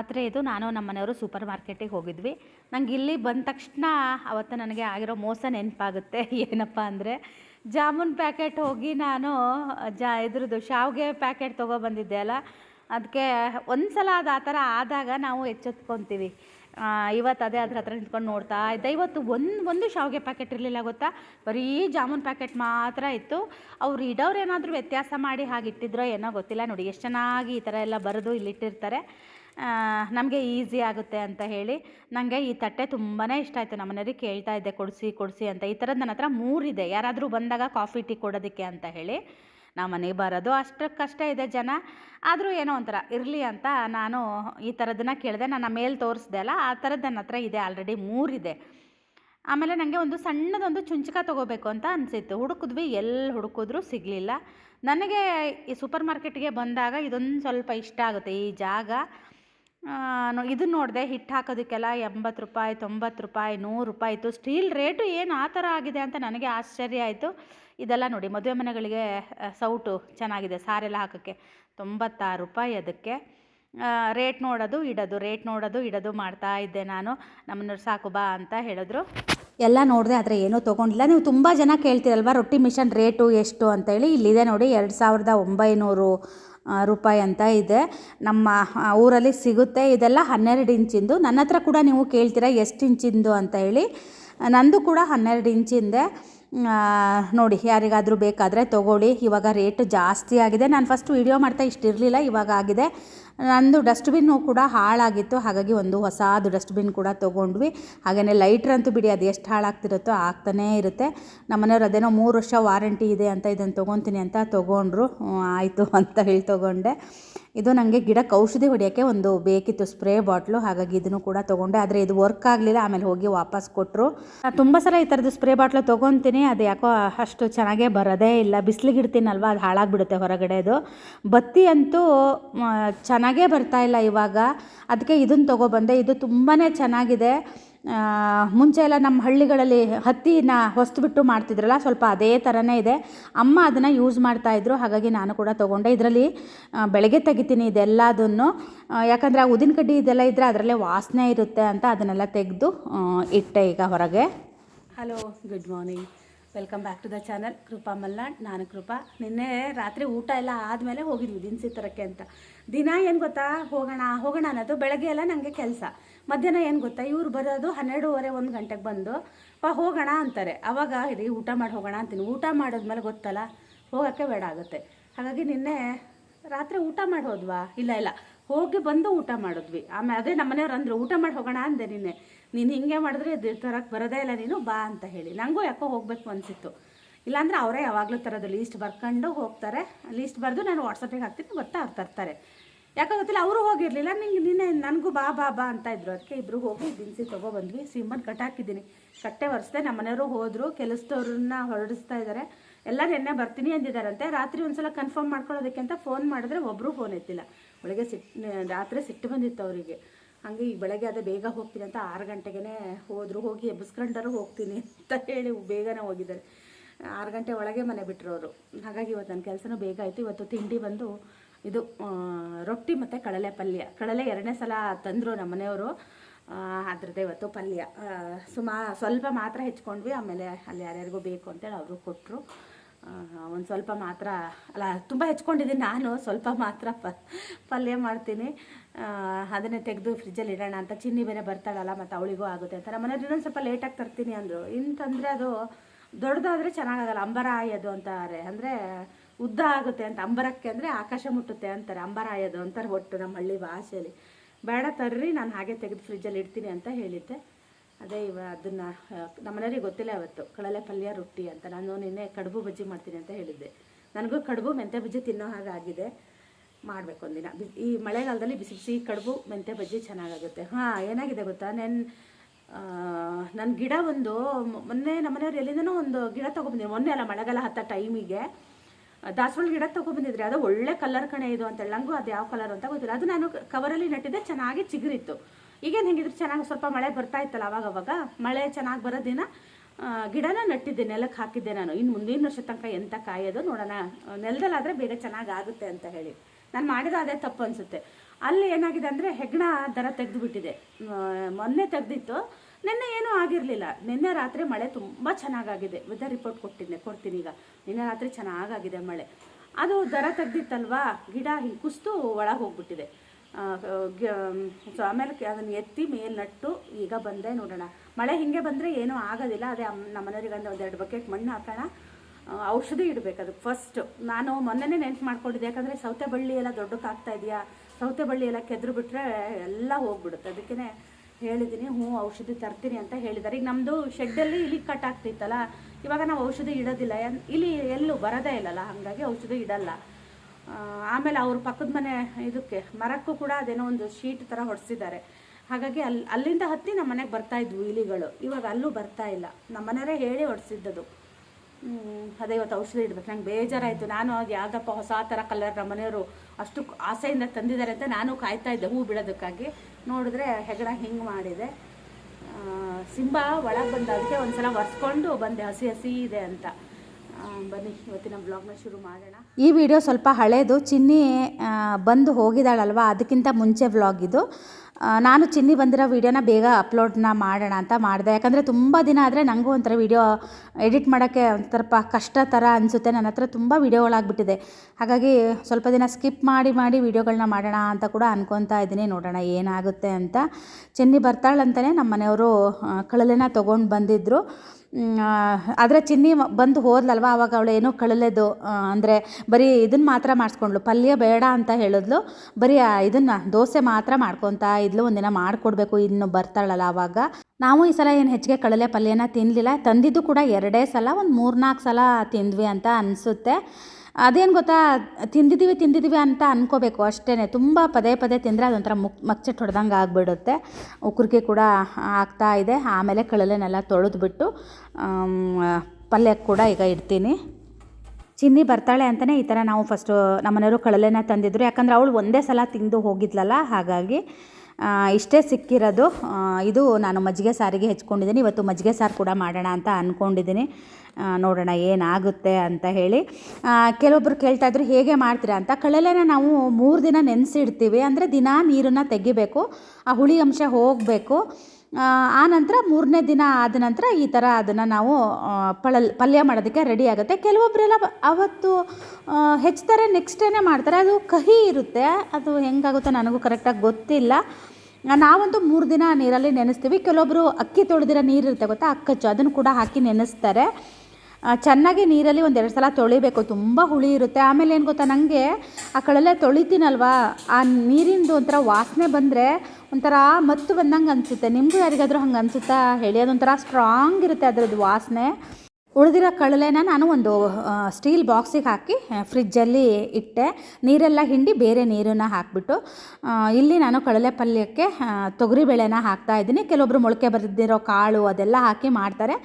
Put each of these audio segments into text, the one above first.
ರಾತ್ರಿ ಇದು. ನಾನು ನಮ್ಮ ಮನೆಯವರು ಸೂಪರ್ ಮಾರ್ಕೆಟಿಗೆ ಹೋಗಿದ್ವಿ. ನಂಗೆ ಇಲ್ಲಿ ಬಂದ ತಕ್ಷಣ ಅವತ್ತು ನನಗೆ ಆಗಿರೋ ಮೋಸ ನೆನಪಾಗುತ್ತೆ. ಏನಪ್ಪ ಅಂದರೆ, ಜಾಮೂನ್ ಪ್ಯಾಕೆಟ್ ಹೋಗಿ ನಾನು, ಜಾ, ಇದ್ರದ್ದು ಶಾವಿಗೆ ಪ್ಯಾಕೆಟ್ ತೊಗೊಬಂದಿದ್ದೆ ಅಲ್ಲ? ಅದಕ್ಕೆ ಒಂದು ಸಲ ಅದು ಆ ಥರ ಆದಾಗ ನಾವು ಎಚ್ಚೆತ್ಕೊತೀವಿ. ಇವತ್ತು ಅದೇ ಅದ್ರ ಹತ್ರ ನಿಂತ್ಕೊಂಡು ನೋಡ್ತಾ ಇದ್ದೆ. ಇವತ್ತು ಒಂದು ಒಂದು ಶಾವಿಗೆ ಪ್ಯಾಕೆಟ್ ಇರಲಿಲ್ಲ ಗೊತ್ತಾ? ಬರೀ ಜಾಮೂನ್ ಪ್ಯಾಕೆಟ್ ಮಾತ್ರ ಇತ್ತು. ಅವ್ರು ಇಡೋರು ಏನಾದರೂ ವ್ಯತ್ಯಾಸ ಮಾಡಿ ಹಾಗೆ ಇಟ್ಟಿದ್ರೋ ಏನೋ ಗೊತ್ತಿಲ್ಲ. ನೋಡಿ, ಎಷ್ಟು ಚೆನ್ನಾಗಿ ಈ ಥರ ಎಲ್ಲ ಬರೆದು ಇಲ್ಲಿಟ್ಟಿರ್ತಾರೆ. ನಮಗೆ ಈಸಿ ಆಗುತ್ತೆ ಅಂತ ಹೇಳಿ ನನಗೆ ಈ ತಟ್ಟೆ ತುಂಬಾ ಇಷ್ಟ ಆಯಿತು. ನಮ್ಮ ಮನೆಯಲ್ಲಿ ಕೇಳ್ತಾ ಇದ್ದೆ, ಕೊಡಿಸಿ ಕೊಡಿಸಿ ಅಂತ. ಈ ಥರದ್ದು ನನ್ನ ಹತ್ರ ಮೂರಿದೆ. ಯಾರಾದರೂ ಬಂದಾಗ ಕಾಫಿ, ಟೀ ಕೊಡೋದಕ್ಕೆ ಅಂತ ಹೇಳಿ. ನಾವು ಮನೆಗೆ ಬರೋದು ಅಷ್ಟಕ್ಕಷ್ಟೇ ಇದೆ ಜನ. ಆದರೂ ಏನೋ ಒಂಥರ ಇರಲಿ ಅಂತ ನಾನು ಈ ಥರದನ್ನ ಕೇಳಿದೆ. ನಾನು ಮೇಲೆ ತೋರಿಸ್ದೆ ಅಲ್ಲ, ಆ ಥರದ್ದು ನನ್ನ ಹತ್ರ ಇದೆ ಆಲ್ರೆಡಿ ಮೂರಿದೆ. ಆಮೇಲೆ ನನಗೆ ಒಂದು ಸಣ್ಣದೊಂದು ಚುಂಚಕ ತೊಗೋಬೇಕು ಅಂತ ಅನಿಸಿತ್ತು. ಹುಡುಕಿದ್ವಿ ಎಲ್ಲಿ ಹುಡುಕಿದ್ರೂ ಸಿಗಲಿಲ್ಲ. ನನಗೆ ಈ ಸೂಪರ್ ಮಾರ್ಕೆಟ್ಗೆ ಬಂದಾಗ ಇದೊಂದು ಸ್ವಲ್ಪ ಇಷ್ಟ ಆಗುತ್ತೆ. ಈ ಜಾಗ ಇದನ್ನು ನೋಡಿದೆ ಹಿಟ್ಟು ಹಾಕೋದಕ್ಕೆಲ್ಲ ಎಂಬತ್ತು ರೂಪಾಯಿ, ತೊಂಬತ್ತು ರೂಪಾಯಿ, ನೂರು ರೂಪಾಯಿ ಇತ್ತು. ಸ್ಟೀಲ್ ರೇಟು ಏನು ಆ ಥರ ಆಗಿದೆ ಅಂತ ನನಗೆ ಆಶ್ಚರ್ಯ ಆಯಿತು. ಇದೆಲ್ಲ ನೋಡಿ, ಮದುವೆ ಮನೆಗಳಿಗೆ ಸೌಟು ಚೆನ್ನಾಗಿದೆ ಸಾರೆಲ್ಲ ಹಾಕೋಕ್ಕೆ. ತೊಂಬತ್ತಾರು ರೂಪಾಯಿ ಅದಕ್ಕೆ. ರೇಟ್ ನೋಡೋದು, ಇಡೋದು, ರೇಟ್ ನೋಡೋದು, ಇಡೋದು ಮಾಡ್ತಾ ಇದ್ದೆ ನಾನು. ನಮ್ಮನ್ನ ಸಾಕು ಬಾ ಅಂತ ಹೇಳಿದ್ರು. ಎಲ್ಲ ನೋಡಿದೆ, ಆದರೆ ಏನೂ ತೊಗೊಂಡಿಲ್ಲ. ನೀವು ತುಂಬ ಜನ ಕೇಳ್ತೀರಲ್ವ, ರೊಟ್ಟಿ ಮಿಷನ್ ರೇಟು ಎಷ್ಟು ಅಂತೇಳಿ ಇಲ್ಲಿದೆ ನೋಡಿ, ಎರಡು ಸಾವಿರದ ಒಂಬೈನೂರು ರೂಪಾಯಿ ಅಂತ ಇದೆ. ನಮ್ಮ ಊರಲ್ಲಿ ಸಿಗುತ್ತೆ. ಇದೆಲ್ಲ ಹನ್ನೆರಡು ಇಂಚಿಂದು. ನನ್ನ ಹತ್ರ ಕೂಡ ನೀವು ಕೇಳ್ತೀರಾ, ಎಷ್ಟು ಇಂಚಿಂದು ಅಂತ ಹೇಳಿ. ನಂದು ಕೂಡ ಹನ್ನೆರಡು ಇಂಚಿಂದೆ. ನೋಡಿ, ಯಾರಿಗಾದರೂ ಬೇಕಾದರೆ ತೊಗೊಳ್ಳಿ. ಇವಾಗ ರೇಟ್ ಜಾಸ್ತಿ ಆಗಿದೆ. ನಾನು ಫಸ್ಟ್ ವಿಡಿಯೋ ಮಾಡ್ತಾ ಇಷ್ಟಿರಲಿಲ್ಲ, ಇವಾಗ ಆಗಿದೆ. ನಂದು ಡಸ್ಟ್ಬಿನ್ನು ಕೂಡ ಹಾಳಾಗಿತ್ತು. ಹಾಗಾಗಿ ಒಂದು ಹೊಸದು ಡಸ್ಟ್ಬಿನ್ ಕೂಡ ತೊಗೊಂಡ್ವಿ. ಹಾಗೆಯೇ ಲೈಟ್ರ್ ಅಂತೂ ಬಿಡಿ, ಅದು ಎಷ್ಟು ಹಾಳಾಗ್ತಿರುತ್ತೋ ಆಗ್ತಾನೇ ಇರುತ್ತೆ. ನಮ್ಮನೆಯವ್ರು ಅದೇನೋ ಮೂರು ವರ್ಷ ವಾರಂಟಿ ಇದೆ ಅಂತ ಇದನ್ನು ತೊಗೊತೀನಿ ಅಂತ ತೊಗೊಂಡ್ರು. ಆಯಿತು ಅಂತ ಹೇಳಿ ತೊಗೊಂಡೆ. ಇದು ನನಗೆ ಗಿಡಕ್ಕೆ ಔಷಧಿ ಹೊಡೆಯೋಕ್ಕೆ ಒಂದು ಬೇಕಿತ್ತು, ಸ್ಪ್ರೇ ಬಾಟ್ಲು. ಹಾಗಾಗಿ ಇದನ್ನು ಕೂಡ ತೊಗೊಂಡೆ. ಆದರೆ ಇದು ವರ್ಕ್ ಆಗಲಿಲ್ಲ, ಆಮೇಲೆ ಹೋಗಿ ವಾಪಸ್ ಕೊಟ್ಟರು ತುಂಬ ಸಲ ಈ ಥರದ್ದು ಸ್ಪ್ರೇ ಬಾಟ್ಲು ತೊಗೊತೀನಿ. ಅದು ಯಾಕೋ ಅಷ್ಟು ಚೆನ್ನಾಗೇ ಬರೋದೇ ಇಲ್ಲ. ಬಿಸಿಲಿಗೆ ಇಡ್ತೀನಲ್ವ, ಅದು ಹಾಳಾಗ್ಬಿಡುತ್ತೆ ಹೊರಗಡೆದು ಬತ್ತಿ ಅಂತೂ ಚೆನ್ನಾಗೇ ಬರ್ತಾ ಇಲ್ಲ ಇವಾಗ. ಅದಕ್ಕೆ ಇದನ್ನು ತೊಗೊಬಂದೆ ಇದು ತುಂಬಾ ಚೆನ್ನಾಗಿದೆ. ಮುಂಚೆ ಎಲ್ಲ ನಮ್ಮ ಹಳ್ಳಿಗಳಲ್ಲಿ ಹತ್ತಿನ ಹೊಸ್ದುಬಿಟ್ಟು ಮಾಡ್ತಿದ್ರಲ್ಲ, ಸ್ವಲ್ಪ ಅದೇ ಥರನೇ ಇದೆ. ಅಮ್ಮ ಅದನ್ನು ಯೂಸ್ ಮಾಡ್ತಾಯಿದ್ರು ಹಾಗಾಗಿ ನಾನು ಕೂಡ ತೊಗೊಂಡೆ. ಇದರಲ್ಲಿ ಬೆಳಗ್ಗೆ ತೆಗಿತೀನಿ ಇದೆಲ್ಲದನ್ನು. ಯಾಕಂದರೆ ಆ ಉದಿನ ಕಡ್ಡಿ ಇದೆಲ್ಲ ಇದ್ದರೆ ಅದರಲ್ಲೇ ವಾಸನೆ ಇರುತ್ತೆ ಅಂತ ಅದನ್ನೆಲ್ಲ ತೆಗೆದು ಇಟ್ಟೆ ಈಗ ಹೊರಗೆ. Hello good morning welcome back to the channel Krupa Malnad, ನಾನು ಕೃಪಾ. ನಿನ್ನೆ ರಾತ್ರಿ ಊಟ ಎಲ್ಲ ಆದಮೇಲೆ ಹೋಗಿದ್ವಿ, ದಿನಸಿ ತರಕ್ಕೆ ಅಂತ. ದಿನ ಏನು ಗೊತ್ತಾ? ಹೋಗೋಣ ಹೋಗೋಣ ಅನ್ನೋದು ಬೆಳಗ್ಗೆ ಎಲ್ಲ ನನಗೆ ಕೆಲಸ. ಮಧ್ಯಾಹ್ನ ಏನು ಗೊತ್ತಾ? ಇವ್ರು ಬರೋದು ಹನ್ನೆರಡೂವರೆ, ಒಂದು ಗಂಟೆಗೆ ಬಂದು, ಪಾ, ಹೋಗೋಣ ಅಂತಾರೆ. ಅವಾಗ ಇದು ಊಟ ಮಾಡಿ, ಹೋಗೋಣ ಅಂತೀನಿ. ಊಟ ಮಾಡಿದ್ಮೇಲೆ ಗೊತ್ತಲ್ಲ, ಹೋಗೋಕ್ಕೆ ಬೇಡ ಆಗುತ್ತೆ. ಹಾಗಾಗಿ ನಿನ್ನೆ ರಾತ್ರಿ ಊಟ ಮಾಡಿ ಹೋದ್ವಾ? ಇಲ್ಲ ಇಲ್ಲ. ಹೋಗಿ ಬಂದು ಊಟ ಮಾಡಿದ್ವಿ. ಆಮೇಲೆ ಅದೇ ನಮ್ಮನೆಯವ್ರು ಅಂದರು, ಊಟ ಮಾಡಿ, ಹೋಗೋಣ ಅಂದೆ ನಿನ್ನೆ. ನೀನು ಹಿಂಗೆ ಮಾಡಿದ್ರೆ ಇದು ತರಕ್ಕೆ ಬರೋದೇ ಇಲ್ಲ ನೀನು, ಬಾ ಅಂತ ಹೇಳಿ. ನನಗೂ ಯಾಕೋ ಹೋಗಬೇಕು ಅನಿಸಿತ್ತು. ಇಲ್ಲಾಂದ್ರೆ ಅವರೇ ಯಾವಾಗಲೂ ತರೋದು. ಲೀಸ್ಟ್ ಬರ್ಕೊಂಡು ಹೋಗ್ತಾರೆ. ಲೀಸ್ಟ್ ಬರೆದು ನಾನು ವಾಟ್ಸಪ್ಪಿಗೆ ಹಾಕ್ತೀನಿ ಬರ್ತಾ ಅವ್ರು ತರ್ತಾರೆ ಯಾಕೋ ಗೊತ್ತಿಲ್ಲ, ಅವರು ಹೋಗಿರಲಿಲ್ಲ. ನಿಂಗೆ ನಿನ್ನೆ ನನಗೂ ಬಾ ಬಾ ಬಾ ಅಂತ ಇದ್ರು. ಅದಕ್ಕೆ ಇಬ್ಬರು ಹೋಗಿ ದಿನಸಿ ತೊಗೊಬಂದ್ವಿ. ಸಿಮ್ಮನ್ ಕಟ್ ಹಾಕಿದ್ದೀನಿ. ಕಟ್ಟೆ ಒರೆಸ್ದೆ ನಮ್ಮ ಮನೆಯವರು ಹೋದರು. ಕೆಲಸದವ್ರನ್ನ ಹೊರಡಿಸ್ತಾ ಇದ್ದಾರೆ ಎಲ್ಲ ನಿನ್ನೆ ಬರ್ತೀನಿ ಅಂದಿದ್ದಾರಂತೆ. ರಾತ್ರಿ ಒಂದ್ಸಲ ಕನ್ಫರ್ಮ್ ಮಾಡ್ಕೊಳ್ಳೋದಕ್ಕೆ ಅಂತ ಫೋನ್ ಮಾಡಿದ್ರೆ ಒಬ್ಬರು ಫೋನ್ ಎತ್ತಿಲ್ಲ. ಬೆಳಗ್ಗೆ ಸಿಟ್ಟು ರಾತ್ರಿ ಸಿಟ್ಟು ಬಂದಿತ್ತು ಅವರಿಗೆ. ಹಂಗೆ ಈಗ ಬೆಳಗ್ಗೆ ಅದೇ ಬೇಗ ಹೋಗ್ತೀನಿ ಅಂತ ಆರು ಗಂಟೆಗೆ ಹೋದರು. ಹೋಗಿ ಎಬ್ಬಿಸ್ಕೊಂಡರು ಹೋಗ್ತೀನಿ ಅಂತ ಹೇಳಿ ಬೇಗನೆ ಹೋಗಿದ್ದಾರೆ. ಆರು ಗಂಟೆ ಒಳಗೆ ಮನೆ ಬಿಟ್ಟರು ಅವರು. ಹಾಗಾಗಿ ಇವತ್ತು ನನ್ನ ಕೆಲಸನೂ ಬೇಗ ಆಯಿತು. ಇವತ್ತು ತಿಂಡಿ ಬಂದು ಇದು ರೊಟ್ಟಿ ಮತ್ತು ಕಡಲೆ ಪಲ್ಯ. ಕಡಲೆ ಎರಡನೇ ಸಲ ತಂದರು ನಮ್ಮ ಮನೆಯವರು. ಅದ್ರದ್ದೇ ಇವತ್ತು ಪಲ್ಯ. ಸುಮಾ, ಸ್ವಲ್ಪ ಮಾತ್ರ ಹೆಚ್ಕೊಂಡ್ವಿ, ಆಮೇಲೆ ಅಲ್ಲಿ ಯಾರ್ಯಾರಿಗೂ ಬೇಕು ಅಂತೇಳಿ ಅವರು ಕೊಟ್ಟರು ಒಂದು ಸ್ವಲ್ಪ ಮಾತ್ರ, ಅಲ್ಲ, ತುಂಬ ಹೆಚ್ಕೊಂಡಿದ್ದೀನಿ ನಾನು, ಸ್ವಲ್ಪ ಮಾತ್ರ ಪ, ಪಲ್ಯ ಮಾಡ್ತೀನಿ. ಅದನ್ನೇ ತೆಗೆದು ಫ್ರಿಜ್ಜಲ್ಲಿ ಇಡೋಣ ಅಂತ. ಚಿನ್ನಿ ಬೇರೆ ಬರ್ತಾಳಲ್ಲ, ಮತ್ತು ಅವಳಿಗೂ ಆಗುತ್ತೆ ಅಂತ. ನಮ್ಮ ಮನೇಲಿ ಇನ್ನೊಂದು ಸ್ವಲ್ಪ ಲೇಟಾಗಿ ತರ್ತೀನಿ ಅಂದರು. ಇಂತಂದರೆ ಅದು ದೊಡ್ಡದಾದರೆ ಚೆನ್ನಾಗಾಗಲ್ಲ ಅಂಬರ ಆಯೋದು ಅಂತಾರೆ ಅಂದರೆ ಉದ್ದ ಆಗುತ್ತೆ ಅಂತ, ಅಂಬರಕ್ಕೆ ಅಂದರೆ ಆಕಾಶ ಮುಟ್ಟುತ್ತೆ ಅಂತಾರೆ, ಅಂಬರಾಯದು ಅಂತಾರೆ ಒಟ್ಟು ನಮ್ಮ ಹಳ್ಳಿ ಭಾಷೆಯಲ್ಲಿ. ಬೇಡ ತರ್ರಿ, ನಾನು ಹಾಗೆ ತೆಗೆದು ಫ್ರಿಜ್ಜಲ್ಲಿ ಇಡ್ತೀನಿ ಅಂತ ಹೇಳಿದ್ದೆ. ಅದೇ ಇವ ಅದನ್ನು ನಮ್ಮನೆಯವ್ರಿಗೆ ಗೊತ್ತಿಲ್ಲ ಇವತ್ತು ಕಳಲೆ ಪಲ್ಯ ರೊಟ್ಟಿ ಅಂತ. ನಾನು ನಿನ್ನೆ ಕಡುಬು ಬಜ್ಜಿ ಮಾಡ್ತೀನಿ ಅಂತ ಹೇಳಿದ್ದೆ. ನನಗೂ ಕಡುಬು ಮೆಂತ್ಯ ಬಜ್ಜಿ ತಿನ್ನೋ ಹಾಗಾಗಿದೆ ಮಾಡಬೇಕು ಒಂದಿನ. ಈ ಮಳೆಗಾಲದಲ್ಲಿ ಬಿಸಿ ಬಿಸಿ ಕಡುಬು ಮೆಂತ್ಯ ಬಜ್ಜಿ ಚೆನ್ನಾಗಾಗುತ್ತೆ. ಹಾಂ, ಏನಾಗಿದೆ ಗೊತ್ತಾ? ನೆನ್ ನನ್ನ ಗಿಡ ಒಂದು ಮೊನ್ನೆ ಮೊನ್ನೆ ನಮ್ಮನೆಯವ್ರು ಎಲ್ಲಿಂದನೂ ಒಂದು ಗಿಡ ತೊಗೊಬಂದಿದ್ರು ಮೊನ್ನೆ ಅಲ್ಲ, ಮಳೆಗಾಲ ಹತ್ತ ಟೈಮಿಗೆ ದಾಸವಾಳ ಗಿಡ ತೊಗೊಬಂದಿದ್ರಿ ಅದು ಒಳ್ಳೆ ಕಲರ್ ಕಣೆ ಇದು ಅಂತ ನಂಗೂ ಅದು ಯಾವ ಕಲರ್ ಅಂತ ಗೊತ್ತಿಲ್ಲ. ಅದು ನಾನು ಕವರಲ್ಲಿ ನೆಟ್ಟಿದ್ದೆ, ಚೆನ್ನಾಗಿ ಚಿಗುರಿತ್ತು. ಈಗೇನು ಹೆಂಗಿದ್ರು ಚೆನ್ನಾಗಿ ಸ್ವಲ್ಪ ಮಳೆ ಬರ್ತಾ ಇತ್ತಲ್ಲ ಅವಾಗ ಅವಾಗ? ಮಳೆ ಚೆನ್ನಾಗಿ ಬರೋ ದಿನ ಗಿಡನ ನಟ್ಟಿದ್ದೆ ನೆಲಕ್ಕೆ ಹಾಕಿದ್ದೆ ನಾನು. ಇನ್ನು ಮುಂದಿನ ವರ್ಷ ತನಕ ಎಂತ ಕಾಯೋದು ನೋಡೋಣ. ನೆಲದಲ್ಲಾದ್ರೆ ಬೇಗ ಚೆನ್ನಾಗಿ ಆಗುತ್ತೆ ಅಂತ ಹೇಳಿ. ನಾನು ಮಾಡಿದ ಅದೇ ತಪ್ಪು ಅನಿಸುತ್ತೆ. ಅಲ್ಲಿ ಏನಾಗಿದೆ ಅಂದರೆ ಹೆಗ್ಣ ದರ ತೆಗೆದುಬಿಟ್ಟಿದೆ. ಮೊನ್ನೆ ತೆಗೆದಿತ್ತು. ನಿನ್ನೆ ಏನೂ ಆಗಿರಲಿಲ್ಲ. ನಿನ್ನೆ ರಾತ್ರಿ ಮಳೆ ತುಂಬ ಚೆನ್ನಾಗಾಗಿದೆ. ವೆದರ್ ರಿಪೋರ್ಟ್ ಕೊಟ್ಟಿದ್ದೆ ಕೊಡ್ತೀನಿ ಈಗ. ನಿನ್ನೆ ರಾತ್ರಿ ಚೆನ್ನಾಗಾಗಿದೆ ಮಳೆ. ಅದು ದರ ತೆಗ್ದಿತ್ತಲ್ವಾ? ಗಿಡ ಹಿಂಗೆ ಕುಸ್ತು ಒಳಗೆ ಹೋಗ್ಬಿಟ್ಟಿದೆ. ಸೊ ಆಮೇಲೆ ಅದನ್ನು ಎತ್ತಿ ಮೇಲೆ ನಟ್ಟು ಈಗ ಬಂದೆ ನೋಡೋಣ. ಮಳೆ ಹಿಂಗೆ ಬಂದರೆ ಏನೂ ಆಗೋದಿಲ್ಲ. ಅದೇ ನಮ್ಮ ಮನೆಯವ್ರಿಗಂದ್ರೆ ಒಂದು ಒಂದೆರಡು ಬಕೆಟ್ ಮಣ್ಣು ಹಾಕೋಣ. ಔಷಧಿ ಇಡಬೇಕು ಅದಕ್ಕೆ ಫಸ್ಟ್ ನಾನು ಮೊನ್ನೆ ನೆನ್ಪು ಮಾಡ್ಕೊಂಡಿದ್ದೆ. ಯಾಕಂದರೆ ಸೌತೆ ಬಳ್ಳಿ ಎಲ್ಲ ದೊಡ್ಡಕ್ಕಾಗ್ತಾ ಇದೆಯಾ? ಸೌತೆ ಬಳ್ಳಿ ಎಲ್ಲ ಕೆದ್ರು ಬಿಟ್ಟರೆ ಎಲ್ಲ ಹೋಗ್ಬಿಡುತ್ತೆ. ಅದಕ್ಕೇ ಹೇಳಿದ್ದೀನಿ ಹ್ಞೂ ಔಷಧಿ ತರ್ತೀನಿ ಅಂತ ಹೇಳಿದ್ದಾರೆ. ಈಗ ನಮ್ಮದು ಶೆಡ್ಡಲ್ಲಿ ಇಲಿ ಕಟ್ ಆಗ್ತಿತ್ತಲ್ಲ, ಇವಾಗ ನಾವು ಔಷಧಿ ಇಡೋದಿಲ್ಲ. ಇಲ್ಲಿ ಇಲಿ ಎಲ್ಲೂ ಬರೋದೇ ಇಲ್ಲಲ್ಲ, ಹಾಗಾಗಿ ಔಷಧಿ ಇಡಲ್ಲ. ಆಮೇಲೆ ಅವ್ರ ಪಕ್ಕದ ಮನೆ ಇದಕ್ಕೆ, ಮರಕ್ಕೂ ಕೂಡ ಅದೇನೋ ಒಂದು ಶೀಟ್ ಥರ ಹೊಡೆಸಿದ್ದಾರೆ. ಹಾಗಾಗಿ ಅಲ್ಲಿ ಅಲ್ಲಿಂದ ಹತ್ತಿ ನಮ್ಮ ಮನೆಗೆ ಬರ್ತಾಯಿದ್ವು ಇಲಿಗಳು. ಇವಾಗ ಅಲ್ಲೂ ಬರ್ತಾ ಇಲ್ಲ. ನಮ್ಮ ಮನೆಯವರೇ ಹೇಳಿ ಹೊಡೆಸಿದ್ದದು. ಅದೇ ಇವತ್ತು ಔಷಧಿ ಇಡ್ಬೇಕು. ನಂಗೆ ಬೇಜಾರಾಯಿತು. ನಾನು ಅದು ಯಾವುದಪ್ಪ ಹೊಸ ಥರ ಕಲರ್ ನಮ್ಮ ಮನೆಯವರು ಅಷ್ಟು ಆಸೆಯಿಂದ ತಂದಿದ್ದಾರೆ ಅಂತ ನಾನು ಕಾಯ್ತಾ ಇದ್ದೆ ಹೂ ಬಿಡೋದಕ್ಕಾಗಿ. ನೋಡಿದ್ರೆ ಹೆಗಡ ಹಿಂಗೆ ಮಾಡಿದೆ. ಸಿಂಬ ಒಳಗೆ ಬಂದ ಅದಕ್ಕೆ ಒಂದ್ಸಲ ಒರೆಸ್ಕೊಂಡು ಬಂದೆ. ಹಸಿ ಹಸಿ ಇದೆ ಅಂತ. ಬನ್ನಿ, ಇವತ್ತಿನ ಬ್ಲಾಗ್ನ ಶುರು ಮಾಡೋಣ. ಈ ವಿಡಿಯೋ ಸ್ವಲ್ಪ ಹಳೇದು. ಚಿನ್ನಿ ಬಂದು ಹೋಗಿದ್ದಾಳಲ್ವ? ಅದಕ್ಕಿಂತ ಮುಂಚೆ ವ್ಲಾಗ್ ಇದು. ನಾನು ಚಿನ್ನಿ ಬಂದಿರೋ ವೀಡಿಯೋನ ಬೇಗ ಅಪ್ಲೋಡ್ನ ಮಾಡೋಣ ಅಂತ ಮಾಡಿದೆ. ಯಾಕಂದರೆ ತುಂಬ ದಿನ ಆದರೆ ನನಗೂ ಒಂಥರ ವೀಡಿಯೋ ಎಡಿಟ್ ಮಾಡೋಕ್ಕೆ ಒಂಥರ ಕಷ್ಟ ಥರ ಅನಿಸುತ್ತೆ. ನನ್ನ ಹತ್ರ ತುಂಬ ವೀಡಿಯೋಗಳಾಗ್ಬಿಟ್ಟಿದೆ. ಹಾಗಾಗಿ ಸ್ವಲ್ಪ ದಿನ ಸ್ಕಿಪ್ ಮಾಡಿ ಮಾಡಿ ವೀಡಿಯೋಗಳನ್ನ ಮಾಡೋಣ ಅಂತ ಕೂಡ ಅನ್ಕೊತಾ ಇದ್ದೀನಿ. ನೋಡೋಣ ಏನಾಗುತ್ತೆ ಅಂತ. ಚಿನ್ನಿ ಬರ್ತಾಳಂತಲೇ ನಮ್ಮ ಮನೆಯವರು ಕಳಲೆನ ತೊಗೊಂಡು ಬಂದಿದ್ದರು ಆದರೆ ಚಿನ್ನಿ ಬಂದು ಹೋದ್ಲಲ್ವ? ಆವಾಗ ಅವಳು ಏನೋ ಕಳಲೆದು ಅಂದರೆ ಬರೀ ಇದನ್ನು ಮಾತ್ರ ಮಾಡಿಸ್ಕೊಂಡ್ಳು. ಪಲ್ಯ ಬೇಡ ಅಂತ ಹೇಳಿದ್ಲು. ಬರೀ ಇದನ್ನು, ದೋಸೆ ಮಾತ್ರ ಮಾಡ್ಕೊತಾ ಇದ್ಲು ಒಂದಿನ ಮಾಡಿಕೊಡ್ಬೇಕು, ಇನ್ನು ಬರ್ತಾಳಲ್ಲ ಆವಾಗ ನಾವು ಈ ಸಲ ಏನು ಹೆಚ್ಚಿಗೆ ಕಳಲೆ ಪಲ್ಯನ ತಿನ್ನಲಿಲ್ಲ ತಂದಿದ್ದು ಕೂಡ ಎರಡೇ ಸಲ, ಒಂದು ಮೂರ್ನಾಲ್ಕು ಸಲ ತಿಂದ್ವಿ ಅಂತ ಅನಿಸುತ್ತೆ. ಅದೇನು ಗೊತ್ತಾ ತಿಂದಿದ್ದೀವಿ ತಿಂದಿದ್ದೀವಿ ಅಂತ ಅನ್ಕೋಬೇಕು ಅಷ್ಟೇ ತುಂಬ ಪದೇ ಪದೇ ತಿಂದರೆ ಅದೊಂಥರ ಮುಕ್ ಮಚ್ಚಟ್ಟು ಹೊಡೆದಂಗೆ ಆಗಿಬಿಡುತ್ತೆ. ಉಕ್ರಿಗೆ ಕೂಡ ಆಗ್ತಾ ಇದೆ. ಆಮೇಲೆ ಕಳಲೆನೆಲ್ಲ ತೊಳೆದ್ಬಿಟ್ಟು ಪಲ್ಯಕ್ಕೆ ಕೂಡ ಈಗ ಇಡ್ತೀನಿ. ಚಿನ್ನಿ ಬರ್ತಾಳೆ ಅಂತಲೇ ಈ ಥರ ನಾವು ಫಸ್ಟು ನಮ್ಮನೆಯವರು ಕಳಲೆನ ತಂದಿದ್ರು. ಯಾಕಂದರೆ ಅವಳು ಒಂದೇ ಸಲ ತಿಂದು ಹೋಗಿದ್ಲಲ್ಲ, ಹಾಗಾಗಿ ಇಷ್ಟೇ ಸಿಕ್ಕಿರೋದು. ಇದು ನಾನು ಮಜ್ಜಿಗೆ ಸಾರಿಗೆ ಹೆಚ್ಕೊಂಡಿದ್ದೀನಿ. ಇವತ್ತು ಮಜ್ಜಿಗೆ ಸಾರು ಕೂಡ ಮಾಡೋಣ ಅಂತ ಅಂದ್ಕೊಂಡಿದ್ದೀನಿ ನೋಡೋಣ ಏನಾಗುತ್ತೆ ಅಂತ ಹೇಳಿ. ಕೆಲವೊಬ್ಬರು ಕೆಲವೊಬ್ರು ಕೇಳ್ತಾ ಇದ್ರು, ಹೇಗೆ ಮಾಡ್ತೀರಾ? ಅಂತ. ಕಳಲೆನ ನಾವು ಮೂರು ದಿನ ನೆನೆಸಿಡ್ತೀವಿ. ಅಂದರೆ ದಿನ ನೀರನ್ನು ತೆಗಿಬೇಕು. ಆ ಹುಳಿ ಅಂಶ ಹೋಗಬೇಕು. ಆ ನಂತರ ಮೂರನೇ ದಿನ ಆದ ನಂತರ ಈ ಥರ ಅದನ್ನು ನಾವು ಪಳಲ್, ಪಲ್ಯ ಮಾಡೋದಕ್ಕೆ ರೆಡಿ ಆಗುತ್ತೆ. ಕೆಲವೊಬ್ಬರೆಲ್ಲ ಅವತ್ತು ಹೆಚ್ಚುತ್ತಾರೆ ನೆಕ್ಸ್ಟ್ ಡೇನೇ ಮಾಡ್ತಾರೆ. ಅದು ಕಹಿ ಇರುತ್ತೆ. ಅದು ಹೆಂಗಾಗುತ್ತೆ ನನಗೂ ಕರೆಕ್ಟಾಗಿ ಗೊತ್ತಿಲ್ಲ. ನಾವಂತೂ ಮೂರು ದಿನ ನೀರಲ್ಲಿ ನೆನೆಸ್ತೀವಿ. ಕೆಲವೊಬ್ಬರು ಅಕ್ಕಿ ತೊಳೆದಿರೋ ನೀರು ಇರುತ್ತೆ ಗೊತ್ತಾ? ಅಕ್ಕಚ್ಚು ಅದನ್ನು ಕೂಡ ಹಾಕಿ ನೆನೆಸ್ತಾರೆ. ಚೆನ್ನಾಗಿ ನೀರಲ್ಲಿ ಒಂದೆರಡು ಸಲ ತೊಳಿಬೇಕು. ತುಂಬ ಹುಳಿ ಇರುತ್ತೆ. ಆಮೇಲೆ ಏನು ಗೊತ್ತಾ? ನನಗೆ ಆ ಕಳಲೆ ತೊಳಿತೀನಲ್ವಾ? ಆ ನೀರಿಂದು ಒಂಥರ ವಾಸನೆ ಬಂದರೆ ಒಂಥರ ಮತ್ತು ಬಂದಂಗೆ ಅನಿಸುತ್ತೆ. ನಿಮಗೂ ಯಾರಿಗಾದರೂ ಹಂಗೆ ಅನಿಸುತ್ತಾ ಹೇಳಿ? ಅದೊಂಥರ ಸ್ಟ್ರಾಂಗ್ ಇರುತ್ತೆ ಅದರದ್ದು ವಾಸನೆ. ಉಳಿದಿರೋ ಕಳಲೆನ ನಾನು ಒಂದು ಸ್ಟೀಲ್ ಬಾಕ್ಸಿಗೆ ಹಾಕಿ ಫ್ರಿಜ್ಜಲ್ಲಿ ಇಟ್ಟೆ. ನೀರೆಲ್ಲ ಹಿಂಡಿ ಬೇರೆ ನೀರನ್ನು ಹಾಕಿಬಿಟ್ಟು ಇಲ್ಲಿ ನಾನು ಕಳಲೆ ಪಲ್ಯಕ್ಕೆ ತೊಗರಿ ತೊಗರಿಬೇಳೆನ ಹಾಕ್ತಾ ಇದ್ದೀನಿ. ಕೆಲವೊಬ್ಬರು ಮೊಳಕೆ ಬರೆದಿರೋ ಕಾಳು ಅದೆಲ್ಲ ಹಾಕಿ ಮಾಡ್ತಾರೆ.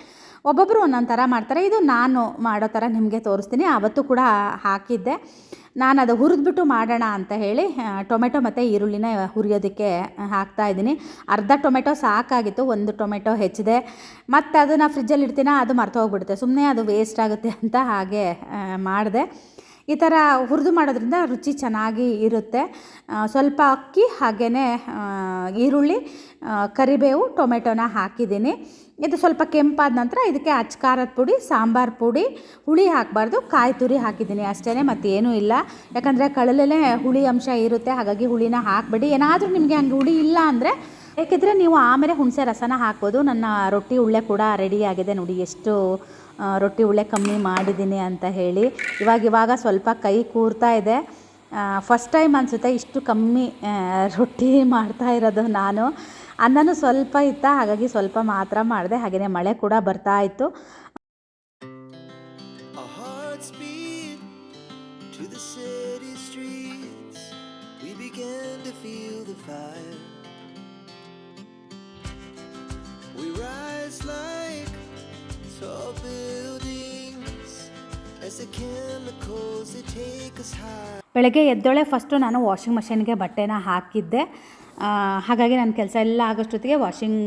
ಒಬ್ಬೊಬ್ಬರು ಒಂದೊಂದು ಥರ ಮಾಡ್ತಾರೆ. ಇದು ನಾನು ಮಾಡೋ ಥರ ನಿಮಗೆ ತೋರಿಸ್ತೀನಿ. ಆವತ್ತು ಕೂಡ ಹಾಕಿದ್ದೆ. ನಾನು ಅದು ಹುರಿದ್ಬಿಟ್ಟು ಮಾಡೋಣ ಅಂತ ಹೇಳಿ ಟೊಮೆಟೊ ಮತ್ತು ಈರುಳ್ಳಿನ ಹುರಿಯೋದಕ್ಕೆ ಹಾಕ್ತಾ ಇದ್ದೀನಿ. ಅರ್ಧ ಟೊಮೆಟೊ ಸಾಕಾಗಿತ್ತು, ಒಂದು ಟೊಮೆಟೊ ಹೆಚ್ಚಿದೆ. ಮತ್ತು ಅದನ್ನು ಫ್ರಿಜ್ಜಲ್ಲಿ ಇಡ್ತೀನ, ಅದು ಮರ್ತು ಹೋಗ್ಬಿಡುತ್ತೆ. ಸುಮ್ಮನೆ ಅದು ವೇಸ್ಟ್ ಆಗುತ್ತೆ ಅಂತ ಹಾಗೆ ಮಾಡಿದೆ. ಈ ಥರ ಹುರಿದು ಮಾಡೋದ್ರಿಂದ ರುಚಿ ಚೆನ್ನಾಗಿ ಇರುತ್ತೆ. ಸ್ವಲ್ಪ ಅಕ್ಕಿ ಹಾಗೆಯೇ ಈರುಳ್ಳಿ ಕರಿಬೇವು, ಟೊಮೆಟೊನ ಹಾಕಿದ್ದೀನಿ. ಇದು ಸ್ವಲ್ಪ ಕೆಂಪಾದ ನಂತರ ಇದಕ್ಕೆ ಅಚ್ಚಖಾರದ ಪುಡಿ, ಸಾಂಬಾರು ಪುಡಿ, ಹುಳಿ ಹಾಕಬಾರ್ದು. ಕಾಯಿ ತುರಿ ಹಾಕಿದ್ದೀನಿ ಅಷ್ಟೇ ಮತ್ತೇನೂ ಇಲ್ಲ. ಯಾಕಂದರೆ ಕಳಲೇ ಹುಳಿ ಅಂಶ ಇರುತ್ತೆ, ಹಾಗಾಗಿ ಹುಳಿನ ಹಾಕಬೇಡಿ. ಏನಾದರೂ ನಿಮಗೆ ಹಂಗೆ ಹುಳಿ ಇಲ್ಲ ಅಂದರೆ ಏಕೆಂದರೆ ನೀವು ಆಮೇಲೆ ಹುಣಸೆ ರಸನ ಹಾಕ್ಬೋದು. ನನ್ನ ರೊಟ್ಟಿ ಉಳ್ಳೆ ಕೂಡ ರೆಡಿ ಆಗಿದೆ ನೋಡಿ, ಎಷ್ಟು ರೊಟ್ಟಿ ಉಳ್ಳೆ ಕಮ್ಮಿ ಮಾಡಿದ್ದೀನಿ ಅಂತ ಹೇಳಿ. ಇವಾಗ ಇವಾಗ ಸ್ವಲ್ಪ ಕೈ ಕೂರ್ತಾ ಇದೆ. ಫಸ್ಟ್ ಟೈಮ್ ಅನಿಸುತ್ತೆ ಇಷ್ಟು ಕಮ್ಮಿ ರೊಟ್ಟಿ ಮಾಡ್ತಾ ಇರೋದು ನಾನು. ಅನ್ನನು ಸ್ವಲ್ಪ ಇತ್ತ ಹಾಗಾಗಿ ಸ್ವಲ್ಪ ಮಾತ್ರ ಮಾಡಿದೆ. ಹಾಗೆಯೇ ಮಳೆ ಕೂಡ ಬರ್ತಾ ಇತ್ತು. ಬೆಳಗ್ಗೆ ಎದ್ದೊಳೆ ಫಸ್ಟು ನಾನು ವಾಷಿಂಗ್ ಮಷಿನ್ಗೆ ಬಟ್ಟೆನ ಹಾಕಿದ್ದೆ. ಹಾಗಾಗಿ ನನ್ನ ಕೆಲಸ ಎಲ್ಲ ಆಗೋಷ್ಟೊತ್ತಿಗೆ ವಾಷಿಂಗ್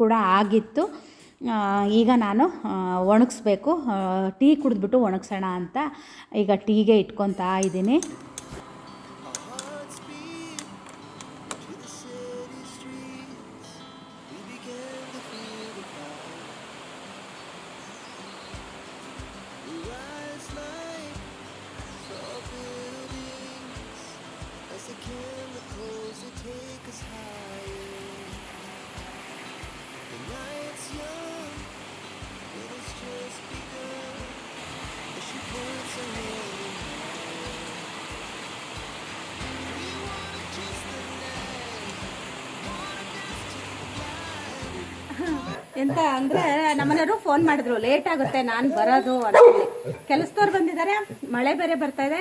ಕೂಡ ಆಗಿತ್ತು. ಈಗ ನಾನು ಒಣಗಿಸ್ಬೇಕು. ಟೀ ಕುಡಿದ್ಬಿಟ್ಟು ಒಣಗಿಸೋಣ ಅಂತ ಈಗ ಟೀಗೆ ಇಟ್ಕೊತಾ ಇದ್ದೀನಿ. ಎಂತ ಅಂದ್ರೆ ನಮ್ಮನೆಯವರು ಫೋನ್ ಮಾಡಿದ್ರು ಲೇಟ್ ಆಗುತ್ತೆ, ನಾನು ಬರೋದು, ಅಂತ ಕೆಲಸದವ್ರು ಬಂದಿದ್ದಾರೆ, ಮಳೆ ಬೇರೆ ಬರ್ತಾ ಇದೆ.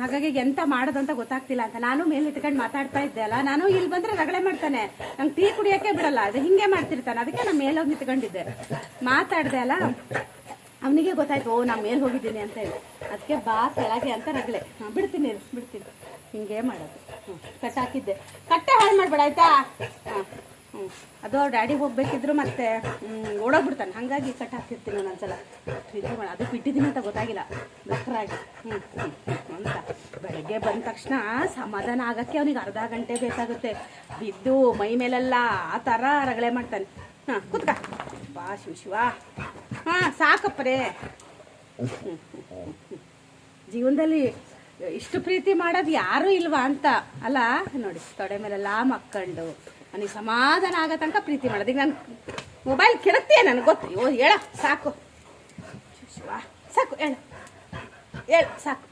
ಹಾಗಾಗಿ ಎಂತ ಮಾಡೋದು ಅಂತ ಗೊತ್ತಾಗ್ತಿಲ್ಲ ಅಂತ. ನಾನು ಮೇಲೆ ಇಟ್ಕೊಂಡು ಮಾತಾಡ್ತಾ ಇದ್ದೆ ಅಲ್ಲ. ನಾನು ಇಲ್ಲಿ ಬಂದ್ರೆ ರಗಳೆ ಮಾಡ್ತಾನೆ. ನಂಗೆ ಟೀ ಕುಡಿಯೋಕೆ ಬಿಡಲ್ಲ. ಅದು ಹಿಂಗೆ ಮಾಡ್ತಿರ್ತಾನೆ. ಅದಕ್ಕೆ ನಾನು ಮೇಲೆ ಹೋಗಿ ನಿಂತ್ಕೊಂಡಿದ್ದೆ. ಮಾತಾಡ್ದೆ ಅಲ್ಲ. ಅವನಿಗೆ ಗೊತ್ತಾಯ್ತು, ಓ, ನಾನು ಮೇಲೆ ಹೋಗಿದ್ದೀನಿ ಅಂತ ಹೇಳಿ. ಅದಕ್ಕೆ ಬಾ, ಕೆಳಗೆ ಅಂತ ರಗಳೆ. ಬಿಡ್ತೀನಿ ಬಿಡ್ತೀನಿ. ಹಿಂಗೆ ಮಾಡೋದು. ಹ್ಞೂ ಕಟ್ ಹಾಕಿದ್ದೆ. ಕಟ್ಟೆ ಹಾಳು ಮಾಡಬೇಡ, ಆಯ್ತಾ? ಹಾಂ. ಅದು ಅವ್ರ ಡ್ಯಾಡಿ ಹೋಗ್ಬೇಕಿದ್ರು ಮತ್ತೆ ಓಡೋಗ್ಬಿಡ್ತಾನೆ. ಹಾಗಾಗಿ ಕಟ್ ಹಾಕ್ತಿರ್ತೀನಿ ಒಂದೊಂದ್ಸಲ ಇದು ಅದು ಬಿಟ್ಟಿದ್ದೀನಿ ಅಂತ ಗೊತ್ತಾಗಿಲ್ಲ. ಬಕ್ರಾಗಿ ಹ್ಞೂ ಅಂತ. ಬೆಳಗ್ಗೆ ಬಂದ ತಕ್ಷಣ ಸಮಾಧಾನ ಆಗಕ್ಕೆ ಅವನಿಗೆ ಅರ್ಧ ಗಂಟೆ ಬೇಕಾಗುತ್ತೆ. ಬಿದ್ದು ಮೈ ಮೇಲೆಲ್ಲ ಆ ಥರ ರಗಳೆ ಮಾಡ್ತಾನೆ. ಹಾಂ, ಕುತ್ಕ. ಬಾ, ಶಿವ ಶಿವ. ಹಾಂ, ಸಾಕಪ್ಪರೇ. ಜೀವನದಲ್ಲಿ ಇಷ್ಟು ಪ್ರೀತಿ ಮಾಡೋದು ಯಾರೂ ಇಲ್ವಾ ಅಂತ. ಅಲ್ಲ, ನೋಡಿ, ತೊಡೆ ಮೇಲೆಲ್ಲ ಮಕ್ಕಂಡು. ನನಗೆ ಸಮಾಧಾನ ಆಗೋ ತನಕ ಪ್ರೀತಿ ಮಾಡೋದು ಈಗ ನಾನು ಮೊಬೈಲ್ ಕೆಡತ್ತೆ ನನಗೆ ಗೊತ್ತು. ಓ ಹೇಳ, ಸಾಕು. ಸಾಕು, ಹೇಳು. ಹೇಳು, ಸಾಕು.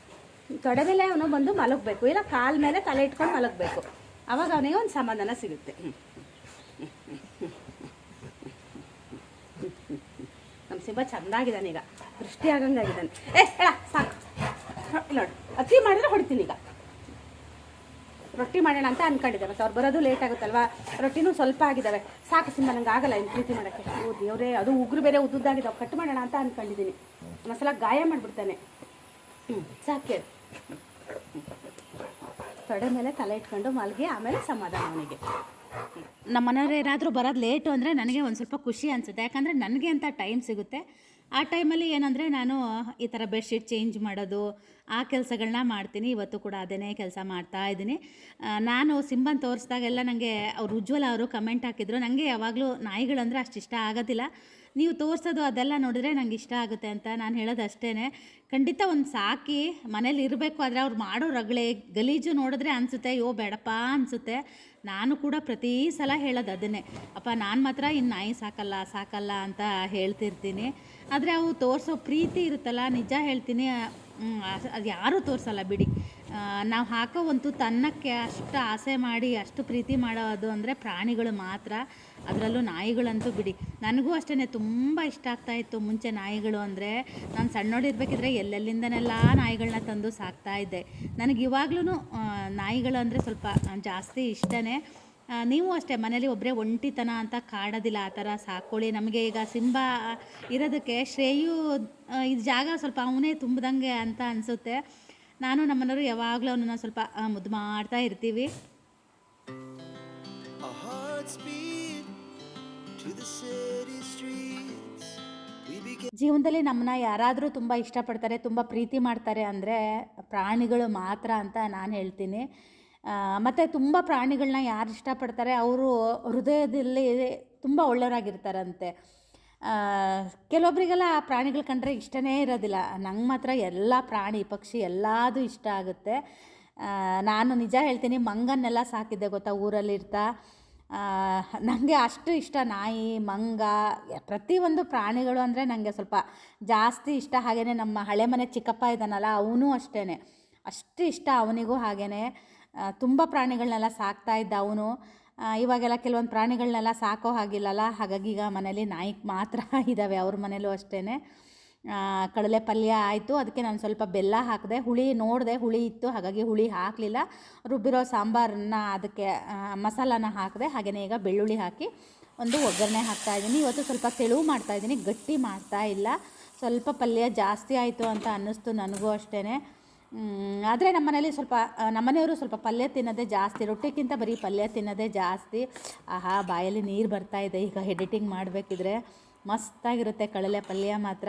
ತೊಡೆ ಮೇಲೆ ಅವನು ಬಂದು ಮಲಗಬೇಕು. ಇಲ್ಲ, ಕಾಲ ಮೇಲೆ ತಲೆ ಇಟ್ಕೊಂಡು ಮಲಗಬೇಕು. ಅವಾಗ ಅವನಿಗೆ ಒಂದು ಸಮಾಧಾನ ಸಿಗುತ್ತೆ. ನಮ್ಮ ಸಿಂಹ ಚಂದಾಗಿದ್ದಾನೆ ಈಗ. ದೃಷ್ಟಿ ಆಗಂಗಾಗಿದ್ದಾನೆ. ಏ, ಹೇಳ, ಸಾಕು. ನೋಡಿ, ಅತಿ ಮಾಡಿದ್ರೆ ಹೊಡಿತೀನಿ ಈಗ. ರೊಟ್ಟಿ ಮಾಡೋಣ ಅಂತ ಅನ್ಕೊಂಡಿದ್ದೆ. ಮತ್ತು ಅವ್ರು ಬರೋದು ಲೇಟ್ ಆಗುತ್ತಲ್ವಾ? ರೊಟ್ಟಿನೂ ಸ್ವಲ್ಪ ಆಗಿದ್ದಾವೆ. ಸಾಕು ಸಿಂಹ, ನಂಗೆ ಆಗಲ್ಲ ಇನ್ನು ಪ್ರೀತಿ ಮಾಡೋಕ್ಕೆ. ಓ ದೇವರೇ, ಅದು ಉಗ್ರು ಬೇರೆ ಉದ್ದುದ್ದಾಗಿದ್ದಾವೆ ಕಟ್ ಮಾಡೋಣ ಅಂತ ಅನ್ಕೊಂಡಿದ್ದೀನಿ. ಮಸಾಲ ಗಾಯ ಮಾಡಿಬಿಡ್ತಾನೆ. ಹ್ಞೂ ಸಾಕೆ ತೊಡೆ ಮೇಲೆ ತಲೆ ಇಟ್ಕೊಂಡು ಮಲಗಿ, ಆಮೇಲೆ ಸಮಾಧಾನ ಅವನಿಗೆ. ನಮ್ಮ ಮನೆಯವ್ರು ಏನಾದರೂ ಬರೋದು ಲೇಟು ಅಂದರೆ ನನಗೆ ಒಂದು ಸ್ವಲ್ಪ ಖುಷಿ ಅನಿಸುತ್ತೆ. ಯಾಕಂದರೆ ನನಗೆ ಅಂತ ಟೈಮ್ ಸಿಗುತ್ತೆ. ಆ ಟೈಮಲ್ಲಿ ಏನಂದರೆ ನಾನು ಈ ಥರ ಬೆಡ್ಶೀಟ್ ಚೇಂಜ್ ಮಾಡೋದು, ಆ ಕೆಲಸಗಳನ್ನ ಮಾಡ್ತೀನಿ. ಇವತ್ತು ಕೂಡ ಅದೇ ಕೆಲಸ ಮಾಡ್ತಾ ಇದ್ದೀನಿ. ನಾನು ಸಿಂಬನ್ ತೋರಿಸ್ದಾಗೆಲ್ಲ ನನಗೆ ಅವ್ರು ಉಜ್ವಲ ಅವರು ಕಮೆಂಟ್ ಹಾಕಿದ್ರು. ನನಗೆ ಯಾವಾಗಲೂ ನಾಯಿಗಳಂದರೆ ಅಷ್ಟು ಇಷ್ಟ ಆಗೋದಿಲ್ಲ. ನೀವು ತೋರಿಸೋದು ಅದೆಲ್ಲ ನೋಡಿದ್ರೆ ನಂಗೆ ಇಷ್ಟ ಆಗುತ್ತೆ ಅಂತ ನಾನು ಹೇಳೋದು ಅಷ್ಟೇ ಖಂಡಿತ ಒಂದು ಸಾಕಿ ಮನೇಲಿ ಇರಬೇಕು, ಆದರೆ ಅವ್ರು ಮಾಡೋ ರಗಳೆ, ಗಲೀಜು ನೋಡಿದ್ರೆ ಅನಿಸುತ್ತೆ, ಅಯ್ಯೋ ಬೇಡಪ್ಪ ಅನಿಸುತ್ತೆ. ನಾನು ಕೂಡ ಪ್ರತಿ ಸಲ ಹೇಳೋದು ಅದನ್ನೇ. ಅಪ್ಪ, ನಾನು ಮಾತ್ರ ಇನ್ನು ನಾಯಿ ಸಾಕಲ್ಲ ಸಾಕಲ್ಲ ಅಂತ ಹೇಳ್ತಿರ್ತೀನಿ. ಆದರೆ ಅವು ತೋರಿಸೋ ಪ್ರೀತಿ ಇರುತ್ತಲ್ಲ, ನಿಜ ಹೇಳ್ತೀನಿ ಅದು ಯಾರೂ ತೋರಿಸಲ್ಲ ಬಿಡಿ. ನಾವು ಹಾಕೋ ತನ್ನಕ್ಕೆ ಅಷ್ಟು ಆಸೆ ಮಾಡಿ, ಅಷ್ಟು ಪ್ರೀತಿ ಮಾಡೋದು ಅಂದರೆ ಪ್ರಾಣಿಗಳು ಮಾತ್ರ. ಅದರಲ್ಲೂ ನಾಯಿಗಳಂತೂ ಬಿಡಿ. ನನಗೂ ಅಷ್ಟೇ ತುಂಬ ಇಷ್ಟ ಆಗ್ತಾ ಇತ್ತು ಮುಂಚೆ ನಾಯಿಗಳು ಅಂದರೆ. ನಾನು ಸಣ್ಣೋಡಿರ್ಬೇಕಿದ್ರೆ ಎಲ್ಲೆಲ್ಲಿಂದನೆಲ್ಲ ನಾಯಿಗಳನ್ನ ತಂದು ಸಾಕ್ತಾ ಇದ್ದೆ. ನನಗೆ ಇವಾಗ್ಲೂ ನಾಯಿಗಳು ಅಂದರೆ ಸ್ವಲ್ಪ ಜಾಸ್ತಿ ಇಷ್ಟನೇ. ನೀವು ಅಷ್ಟೇ ಮನೇಲಿ ಒಬ್ಬರೇ ಒಂಟಿತನ ಅಂತ ಕಾಡೋದಿಲ್ಲ ಆ ಥರ ಸಾಕೊಳ್ಳಿ. ನಮಗೆ ಈಗ ಸಿಂಬ ಇರೋದಕ್ಕೆ ಶ್ರೇಯು ಇದು ಜಾಗ ಸ್ವಲ್ಪ ಅವನೇ ತುಂಬ್ದಂಗೆ ಅಂತ ಅನಿಸುತ್ತೆ. ನಾನು ನಮ್ಮನೆಯವರು ಯಾವಾಗಲೂ ಅವನನ್ನು ಸ್ವಲ್ಪ ಮುದ್ದು ಮಾಡ್ತಾ ಇರ್ತೀವಿ. ಜೀವನದಲ್ಲಿ ನಮ್ಮನ್ನ ಯಾರಾದರೂ ತುಂಬ ಇಷ್ಟಪಡ್ತಾರೆ ತುಂಬ ಪ್ರೀತಿ ಮಾಡ್ತಾರೆ ಅಂದರೆ ಪ್ರಾಣಿಗಳು ಮಾತ್ರ ಅಂತ ನಾನು ಹೇಳ್ತೀನಿ. ಮತ್ತು ತುಂಬ ಪ್ರಾಣಿಗಳನ್ನ ಯಾರು ಇಷ್ಟಪಡ್ತಾರೆ ಅವರು ಹೃದಯದಲ್ಲಿ ತುಂಬ ಒಳ್ಳೆಯವರಾಗಿರ್ತಾರಂತೆ. ಆ, ಕೆಲವೊಬ್ಬರಿಗೆಲ್ಲ ಪ್ರಾಣಿಗಳು ಕಂಡ್ರೆ ಇಷ್ಟನೇ ಇರೋದಿಲ್ಲ. ನಂಗೆ ಮಾತ್ರ ಎಲ್ಲ ಪ್ರಾಣಿ ಪಕ್ಷಿ ಎಲ್ಲದೂ ಇಷ್ಟ ಆಗುತ್ತೆ. ನಾನು ನಿಜ ಹೇಳ್ತೀನಿ ಮಂಗನ್ನೆಲ್ಲ ಸಾಕಿದ್ದೆ ಗೊತ್ತಾ ಊರಲ್ಲಿರ್ತಾ. ನನಗೆ ಅಷ್ಟು ಇಷ್ಟ ನಾಯಿ ಮಂಗ ಪ್ರತಿಯೊಂದು ಪ್ರಾಣಿಗಳು ಅಂದರೆ ನನಗೆ ಸ್ವಲ್ಪ ಜಾಸ್ತಿ ಇಷ್ಟ. ಹಾಗೆಯೇ ನಮ್ಮ ಹಳೆ ಮನೆ ಚಿಕ್ಕಪ್ಪ ಇದ್ದಾನಲ್ಲ ಅವನು ಅಷ್ಟೇ ಅಷ್ಟು ಇಷ್ಟ ಅವನಿಗೂ ಹಾಗೆಯೇ ತುಂಬ ಪ್ರಾಣಿಗಳನ್ನೆಲ್ಲ ಸಾಕ್ತಾ ಇದ್ದ ಅವನು. ಇವಾಗೆಲ್ಲ ಕೆಲವೊಂದು ಪ್ರಾಣಿಗಳನ್ನೆಲ್ಲ ಸಾಕೋ ಹಾಗಿಲ್ಲಲ್ಲ? ಹಾಗಾಗಿ ಈಗ ಮನೇಲಿ ನಾಯಿ ಮಾತ್ರ ಇದ್ದಾವೆ ಅವ್ರ ಮನೇಲೂ ಅಷ್ಟೇ ಕಡಲೆ ಪಲ್ಯ ಆಯಿತು. ಅದಕ್ಕೆ ನಾನು ಸ್ವಲ್ಪ ಬೆಲ್ಲ ಹಾಕಿದೆ, ಹುಳಿ ನೋಡಿದೆ, ಹುಳಿ ಇತ್ತು. ಹಾಗಾಗಿ ಹುಳಿ ಹಾಕಲಿಲ್ಲ. ರುಬ್ಬಿರೋ ಸಾಂಬಾರನ್ನ ಅದಕ್ಕೆ ಮಸಾಲಾನ ಹಾಕಿದೆ ಹಾಗೆಯೇ ಈಗ ಬೆಳ್ಳುಳ್ಳಿ ಹಾಕಿ ಒಂದು ಒಗ್ಗರಣೆ ಹಾಕ್ತಾ ಇದ್ದೀನಿ. ಇವತ್ತು ಸ್ವಲ್ಪ ತೆಳುವು ಮಾಡ್ತಾ ಇದ್ದೀನಿ. ಗಟ್ಟಿ ಮಾಡ್ತಾ ಇಲ್ಲ. ಸ್ವಲ್ಪ ಪಲ್ಯ ಜಾಸ್ತಿ ಆಯಿತು ಅಂತ ಅನ್ನಿಸ್ತು ನನಗೂ ಅಷ್ಟೇ ಆದರೆ ನಮ್ಮ ಮನೇಲಿ ಸ್ವಲ್ಪ ನಮ್ಮನೆಯವರು ಸ್ವಲ್ಪ ಪಲ್ಯ ತಿನ್ನೋದೇ ಜಾಸ್ತಿ ರೊಟ್ಟಿಗಿಂತ ಬರೀ ಪಲ್ಯ ತಿನ್ನೋದೇ ಜಾಸ್ತಿ. ಆಹಾ, ಬಾಯಲ್ಲಿ ನೀರು ಬರ್ತಾ ಇದೆ, ಈಗ ಎಡಿಟಿಂಗ್ ಮಾಡಬೇಕಿದ್ರೆ ಮಸ್ತಾಗಿರುತ್ತೆ ಕಳಲೆ ಪಲ್ಯ ಮಾತ್ರ.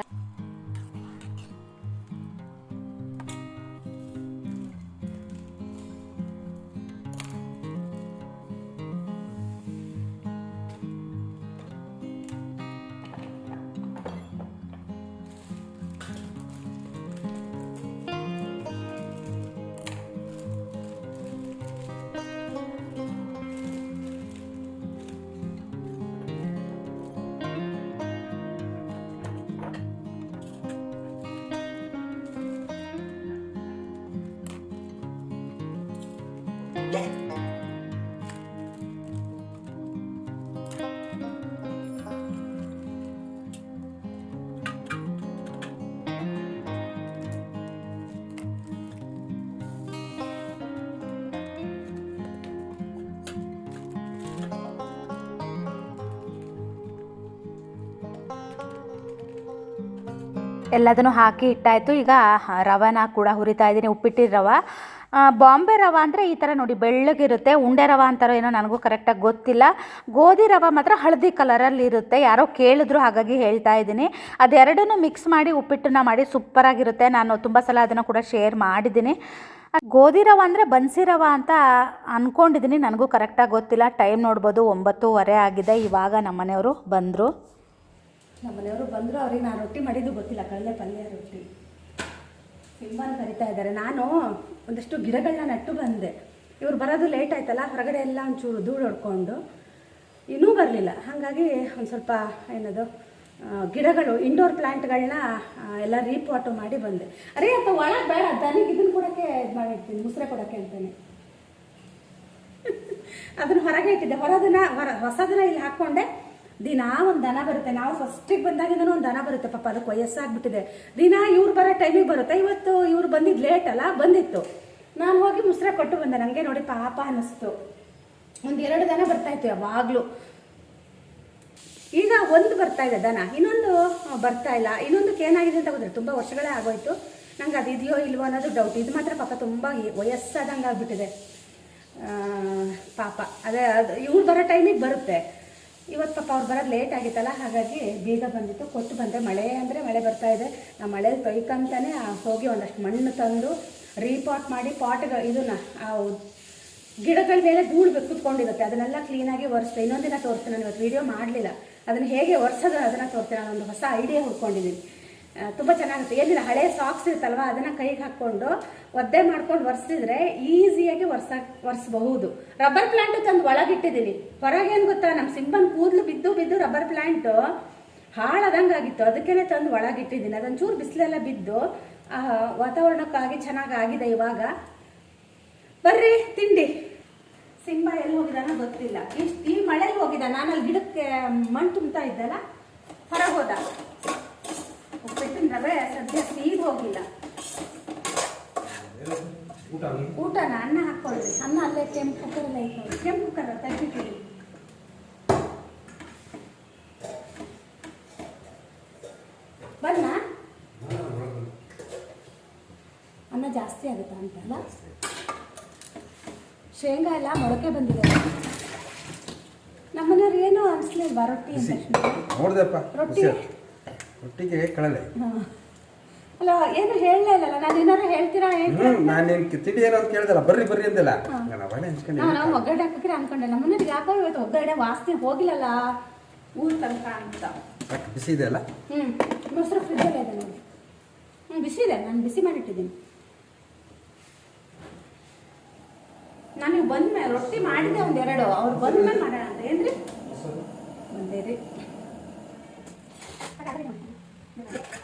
ಎಲ್ಲದನ್ನು ಹಾಕಿ ಇಟ್ಟಾಯಿತು. ಈಗ ರವನ ಕೂಡ ಹುರಿತಾ ಇದ್ದೀನಿ ಉಪ್ಪಿಟ್ಟಿನ ರವ. ಬಾಂಬೆ ರವ ಅಂದರೆ ಈ ಥರ ನೋಡಿ, ಬೆಳ್ಳಗಿರುತ್ತೆ. ಉಂಡೆ ರವ ಅಂತಾರೋ ಏನೋ ನನಗೂ ಕರೆಕ್ಟಾಗಿ ಗೊತ್ತಿಲ್ಲ. ಗೋಧಿ ರವ ಮಾತ್ರ ಹಳದಿ ಕಲರಲ್ಲಿ ಇರುತ್ತೆ. ಯಾರೋ ಕೇಳಿದ್ರು ಹಾಗಾಗಿ ಹೇಳ್ತಾ ಇದ್ದೀನಿ. ಅದೆರಡನ್ನೂ ಮಿಕ್ಸ್ ಮಾಡಿ, ಉಪ್ಪಿಟ್ಟನ್ನ ಮಾಡಿ ಸೂಪರಾಗಿರುತ್ತೆ ನಾನು ತುಂಬ ಸಲ ಅದನ್ನು ಕೂಡ ಶೇರ್ ಮಾಡಿದ್ದೀನಿ. ಗೋಧಿ ರವ ಅಂದರೆ ಬನ್ಸಿ ರವ ಅಂತ ಅಂದ್ಕೊಂಡಿದ್ದೀನಿ ನನಗೂ ಕರೆಕ್ಟಾಗಿ ಗೊತ್ತಿಲ್ಲ. ಟೈಮ್ ನೋಡ್ಬೋದು, ಒಂಬತ್ತೂವರೆ ಆಗಿದೆ. ಇವಾಗ ನಮ್ಮನೆಯವರು ಬಂದರು. ನಮ್ಮ ಮನೆಯವರು ಬಂದರು, ಅವ್ರಿಗೆ ನಾನು ರೊಟ್ಟಿ ಮಾಡಿದ್ದು ಗೊತ್ತಿಲ್ಲ, ಕಡಲೆ ಪಲ್ಯ ರೊಟ್ಟಿ. ಸಿಂಬಾನ್ ಕರಿತಾ ಇದ್ದಾರೆ. ನಾನು ಒಂದಷ್ಟು ಗಿಡಗಳನ್ನ ನೆಟ್ಟು ಬಂದೆ. ಇವ್ರು ಬರೋದು ಲೇಟ್ ಆಯ್ತಲ್ಲ, ಹೊರಗಡೆ ಎಲ್ಲ ಒಂಚೂರು ಧೂಳು ಹೊಡ್ಕೊಂಡು ಇನ್ನೂ ಬರಲಿಲ್ಲ. ಹಾಗಾಗಿ ಒಂದು ಸ್ವಲ್ಪ ಏನದು ಗಿಡಗಳು ಇಂಡೋರ್ ಪ್ಲ್ಯಾಂಟ್ಗಳನ್ನ ಎಲ್ಲ ರೀಪಾಟು ಮಾಡಿ ಬಂದೆ. ಅರೇ, ಅಂತ ಒಳಗೆ ಬೇಡ, ದನಿಗೆ ಇದನ್ನು ಕೊಡೋಕ್ಕೆ ಇದು ಮಾಡಿರ್ತೀನಿ, ಮುಸ್ರೆ ಕೊಡೋಕ್ಕೆ ಅಂತಾನೆ. ಅದನ್ನು ಹೊರಗೆ ಇಟ್ಟಿದ್ದೆ. ಹೊರದನ್ನ, ಹೊರ, ಹೊಸದನ್ನ ಇಲ್ಲಿ ಹಾಕ್ಕೊಂಡೆ ದಿನಾ ಒಂದು ದನ ಬರುತ್ತೆ. ನಾವು ಫಸ್ಟಿಗೆ ಬಂದಾಗಿಂದನೂ ಒಂದು ದನ ಬರುತ್ತೆ ಪಾಪ, ಅದಕ್ಕೆ ವಯಸ್ಸಾಗ್ಬಿಟ್ಟಿದೆ. ದಿನ ಇವ್ರು ಬರೋ ಟೈಮಿಗೆ ಬರುತ್ತೆ. ಇವತ್ತು ಇವ್ರು ಬಂದಿದ್ದು ಲೇಟ್ ಅಲ್ಲ, ಬಂದಿತ್ತು. ನಾನು ಹೋಗಿ ಮುಸ್ರೆ ಕೊಟ್ಟು ಬಂದೆ. ನನಗೆ ನೋಡಿ ಪಾಪ ಅನ್ನಿಸ್ತು ಒಂದು ಎರಡು ದನ ಬರ್ತಾ ಇತ್ತು ಯಾವಾಗಲೂ. ಈಗ ಒಂದು ಬರ್ತಾ ಇದೆ ದನ. ಇನ್ನೊಂದು ಬರ್ತಾ ಇಲ್ಲ. ಇನ್ನೊಂದಕ್ಕೆ ಏನಾಗಿದೆ ಅಂತ ಗೊತ್ತಿಲ್ಲ. ತುಂಬ ವರ್ಷಗಳೇ ಆಗೋಯ್ತು. ನಂಗೆ ಅದು ಇದೆಯೋ ಇಲ್ವೋ ಅನ್ನೋದು ಡೌಟ್ ಇದು ಮಾತ್ರ ಪಾಪ ತುಂಬ ವಯಸ್ಸಾದಂಗೆ ಆಗ್ಬಿಟ್ಟಿದೆ ಪಾಪ. ಅದೇ, ಅದು ಇವ್ರು ಬರೋ ಟೈಮಿಗೆ ಬರುತ್ತೆ. ಇವತ್ತು ಪಾಪ ಅವ್ರು ಬರೋದು ಲೇಟ್ ಆಗಿತ್ತಲ್ಲ, ಹಾಗಾಗಿ ಬೇಗ ಬಂದಿತ್ತು, ಕೊಟ್ಟು ಬಂದೆ. ಮಳೆ ಅಂದರೆ ಮಳೆ ಬರ್ತಾ ಇದೆ. ಆ ಮಳೆ ತೊಯ್ಕಂತಾನೆ ಹೋಗಿ ಒಂದಷ್ಟು ಮಣ್ಣು ತಂದು ರೀಪಾಟ್ ಮಾಡಿ ಪಾಟ್ಗಳು ಇದನ್ನ ಗಿಡಗಳ ಮೇಲೆ ಧೂಳು ಕುತ್ಕೊಂಡಿರುತ್ತೆ. ಅದನ್ನೆಲ್ಲ ಕ್ಲೀನಾಗಿ ಒರೆಸ್ತೆ ಇನ್ನೊಂದಿನ ತೋರಿಸ್ತೀನಿ ನಾನು ಇವತ್ತು ವೀಡಿಯೋ ಮಾಡಲಿಲ್ಲ. ಅದನ್ನು ಹೇಗೆ ಒರೆಸೋದು, ಅದನ್ನು ತೋರಿಸ್ತೀನಿ ನಾನು ಒಂದು ಹೊಸ ಐಡಿಯಾ ಹುಡ್ಕೊಂಡಿದ್ದೀನಿ. ತುಂಬ ಚೆನ್ನಾಗುತ್ತೆ. ಏನಿಲ್ಲ ಹಳೆ ಸಾಕ್ಸ್ ಇರುತ್ತಲ್ವ, ಅದನ್ನು ಕೈಗೆ ಹಾಕ್ಕೊಂಡು ಒದ್ದೆ ಮಾಡ್ಕೊಂಡು ಒರೆಸಿದ್ರೆ ಈಸಿಯಾಗಿ ಒರೆಸ, ಒರೆಸಬಹುದು. ರಬ್ಬರ್ ಪ್ಲಾಂಟ್ ತಂದು ಒಳಗಿಟ್ಟಿದ್ದೀನಿ ಹೊರಗೇನು ಗೊತ್ತಾ ನಮ್ಮ ಸಿಂಬನ್ ಕೂದಲು ಬಿದ್ದು ಬಿದ್ದು ರಬ್ಬರ್ ಪ್ಲ್ಯಾಂಟು ಹಾಳಾದಂಗೆ ಆಗಿತ್ತು ಅದಕ್ಕೇನೆ ತಂದು ಒಳಗಿಟ್ಟಿದ್ದೀನಿ ಅದೊಂಚೂರು ಬಿಸಿಲೆಲ್ಲ ಬಿದ್ದು ವಾತಾವರಣಕ್ಕಾಗಿ ಚೆನ್ನಾಗಿ ಆಗಿದೆ ಇವಾಗ. ಬರ್ರಿ, ತಿಂಡಿ. ಸಿಂಬ ಎಲ್ಲಿ ಹೋಗಿದಾನೋ ಗೊತ್ತಿಲ್ಲ. ಈ ಮಳೆಗೆ ಹೋಗಿದ್ದ. ನಾನು ಅಲ್ಲಿ ಗಿಡಕ್ಕೆ ಮಣ್ಣು ತುಂಬ್ತಾ ಇದ್ದಲ್ಲ, ಹೊರಗೆ ಹೋದ. ರವೆ ಸದ್ಯ ಸೀದ್ ಹೋಗಿಲ್ಲ. ಊಟನ? ಅನ್ನ ಹಾಕ್ಕೊಳ್ಳಿ. ಅನ್ನ ಅಲ್ಲೇ ಕೆಂಪು ಕುಕ್ಕರಲ್ಲ ಇಟ್ಕೊಳ್ಳಿ. ಕೆಂಪು ಕುಕ್ಕರ್ ತೆಗಿತೀವಿ ಬನ್ನ? ಅನ್ನ ಜಾಸ್ತಿ ಆಗುತ್ತಾ ಅಂತಲ್ಲ ಶೇಂಗಾ ಎಲ್ಲ ಮೊಳಕೆ ಬಂದಿದೆ. ನಮ್ಮನೆಯವ್ರು ಏನು ಅನಿಸ್ಲಿಲ್ವಾ ರೊಟ್ಟಿ ರೊಟ್ಟಿ? ರೊಟ್ಟಿಗೆ ಕಳಲೆ. ಅಲ್ಲ ಏನು ಹೇಳಲೇ ಇಲ್ಲಲ್ಲ ನಾನು ಏನಾರು ಹೇಳ್ತೀರಾ ಹ್ಮ್ ನಾನು ನಿನ್ ತಿಂಡಿ ಏನಾದ್ರು ಕೇಳ್ದಲ್ಲ ಬರ್ರಿ ಬರ್ರಿ ಅಂದಿಲ್ಲ. ನಾನು ಅವಾಗಲೇ ಹಂಚ್ಕೊಂಡೆ ನಾನು ಒಗ್ಗರಣೆ ಹಾಕಿದ್ರೆ ಅನ್ಕೊಂಡೆ ನಮ್ಮನೆಯವ್ರಿಗೆ ಯಾಕೋ ಇವತ್ತು ಒಗ್ಗರಣೆ ವಾಸನೆ ಹೋಗಿಲ್ಲಲ್ಲ? ಊರ್ ತನಕ ಅಂತ. ಬಿಸಿ ಇದೆ ಅಲ್ಲ? ಹ್ಞೂ ಮೊಸರು ಫ್ರಿಜ್ಜಲ್ಲೇ ಇದೆ ನೋಡಿ. ಹ್ಞೂ ಬಿಸಿ ಇದೆ ನಾನು ಬಿಸಿ ಮಾಡಿಟ್ಟಿದ್ದೀನಿ. ನಾನು ನೀವು ಬಂದ್ಮೇಲೆ ರೊಟ್ಟಿ ಮಾಡಿದ್ದೆ ಒಂದೆರಡು ಅವ್ರು ಬಂದ್ಮೇಲೆ ಮಾಡೋಣ ಅಂತ. ಏನ್ರಿ? ಬಂದೇ 응.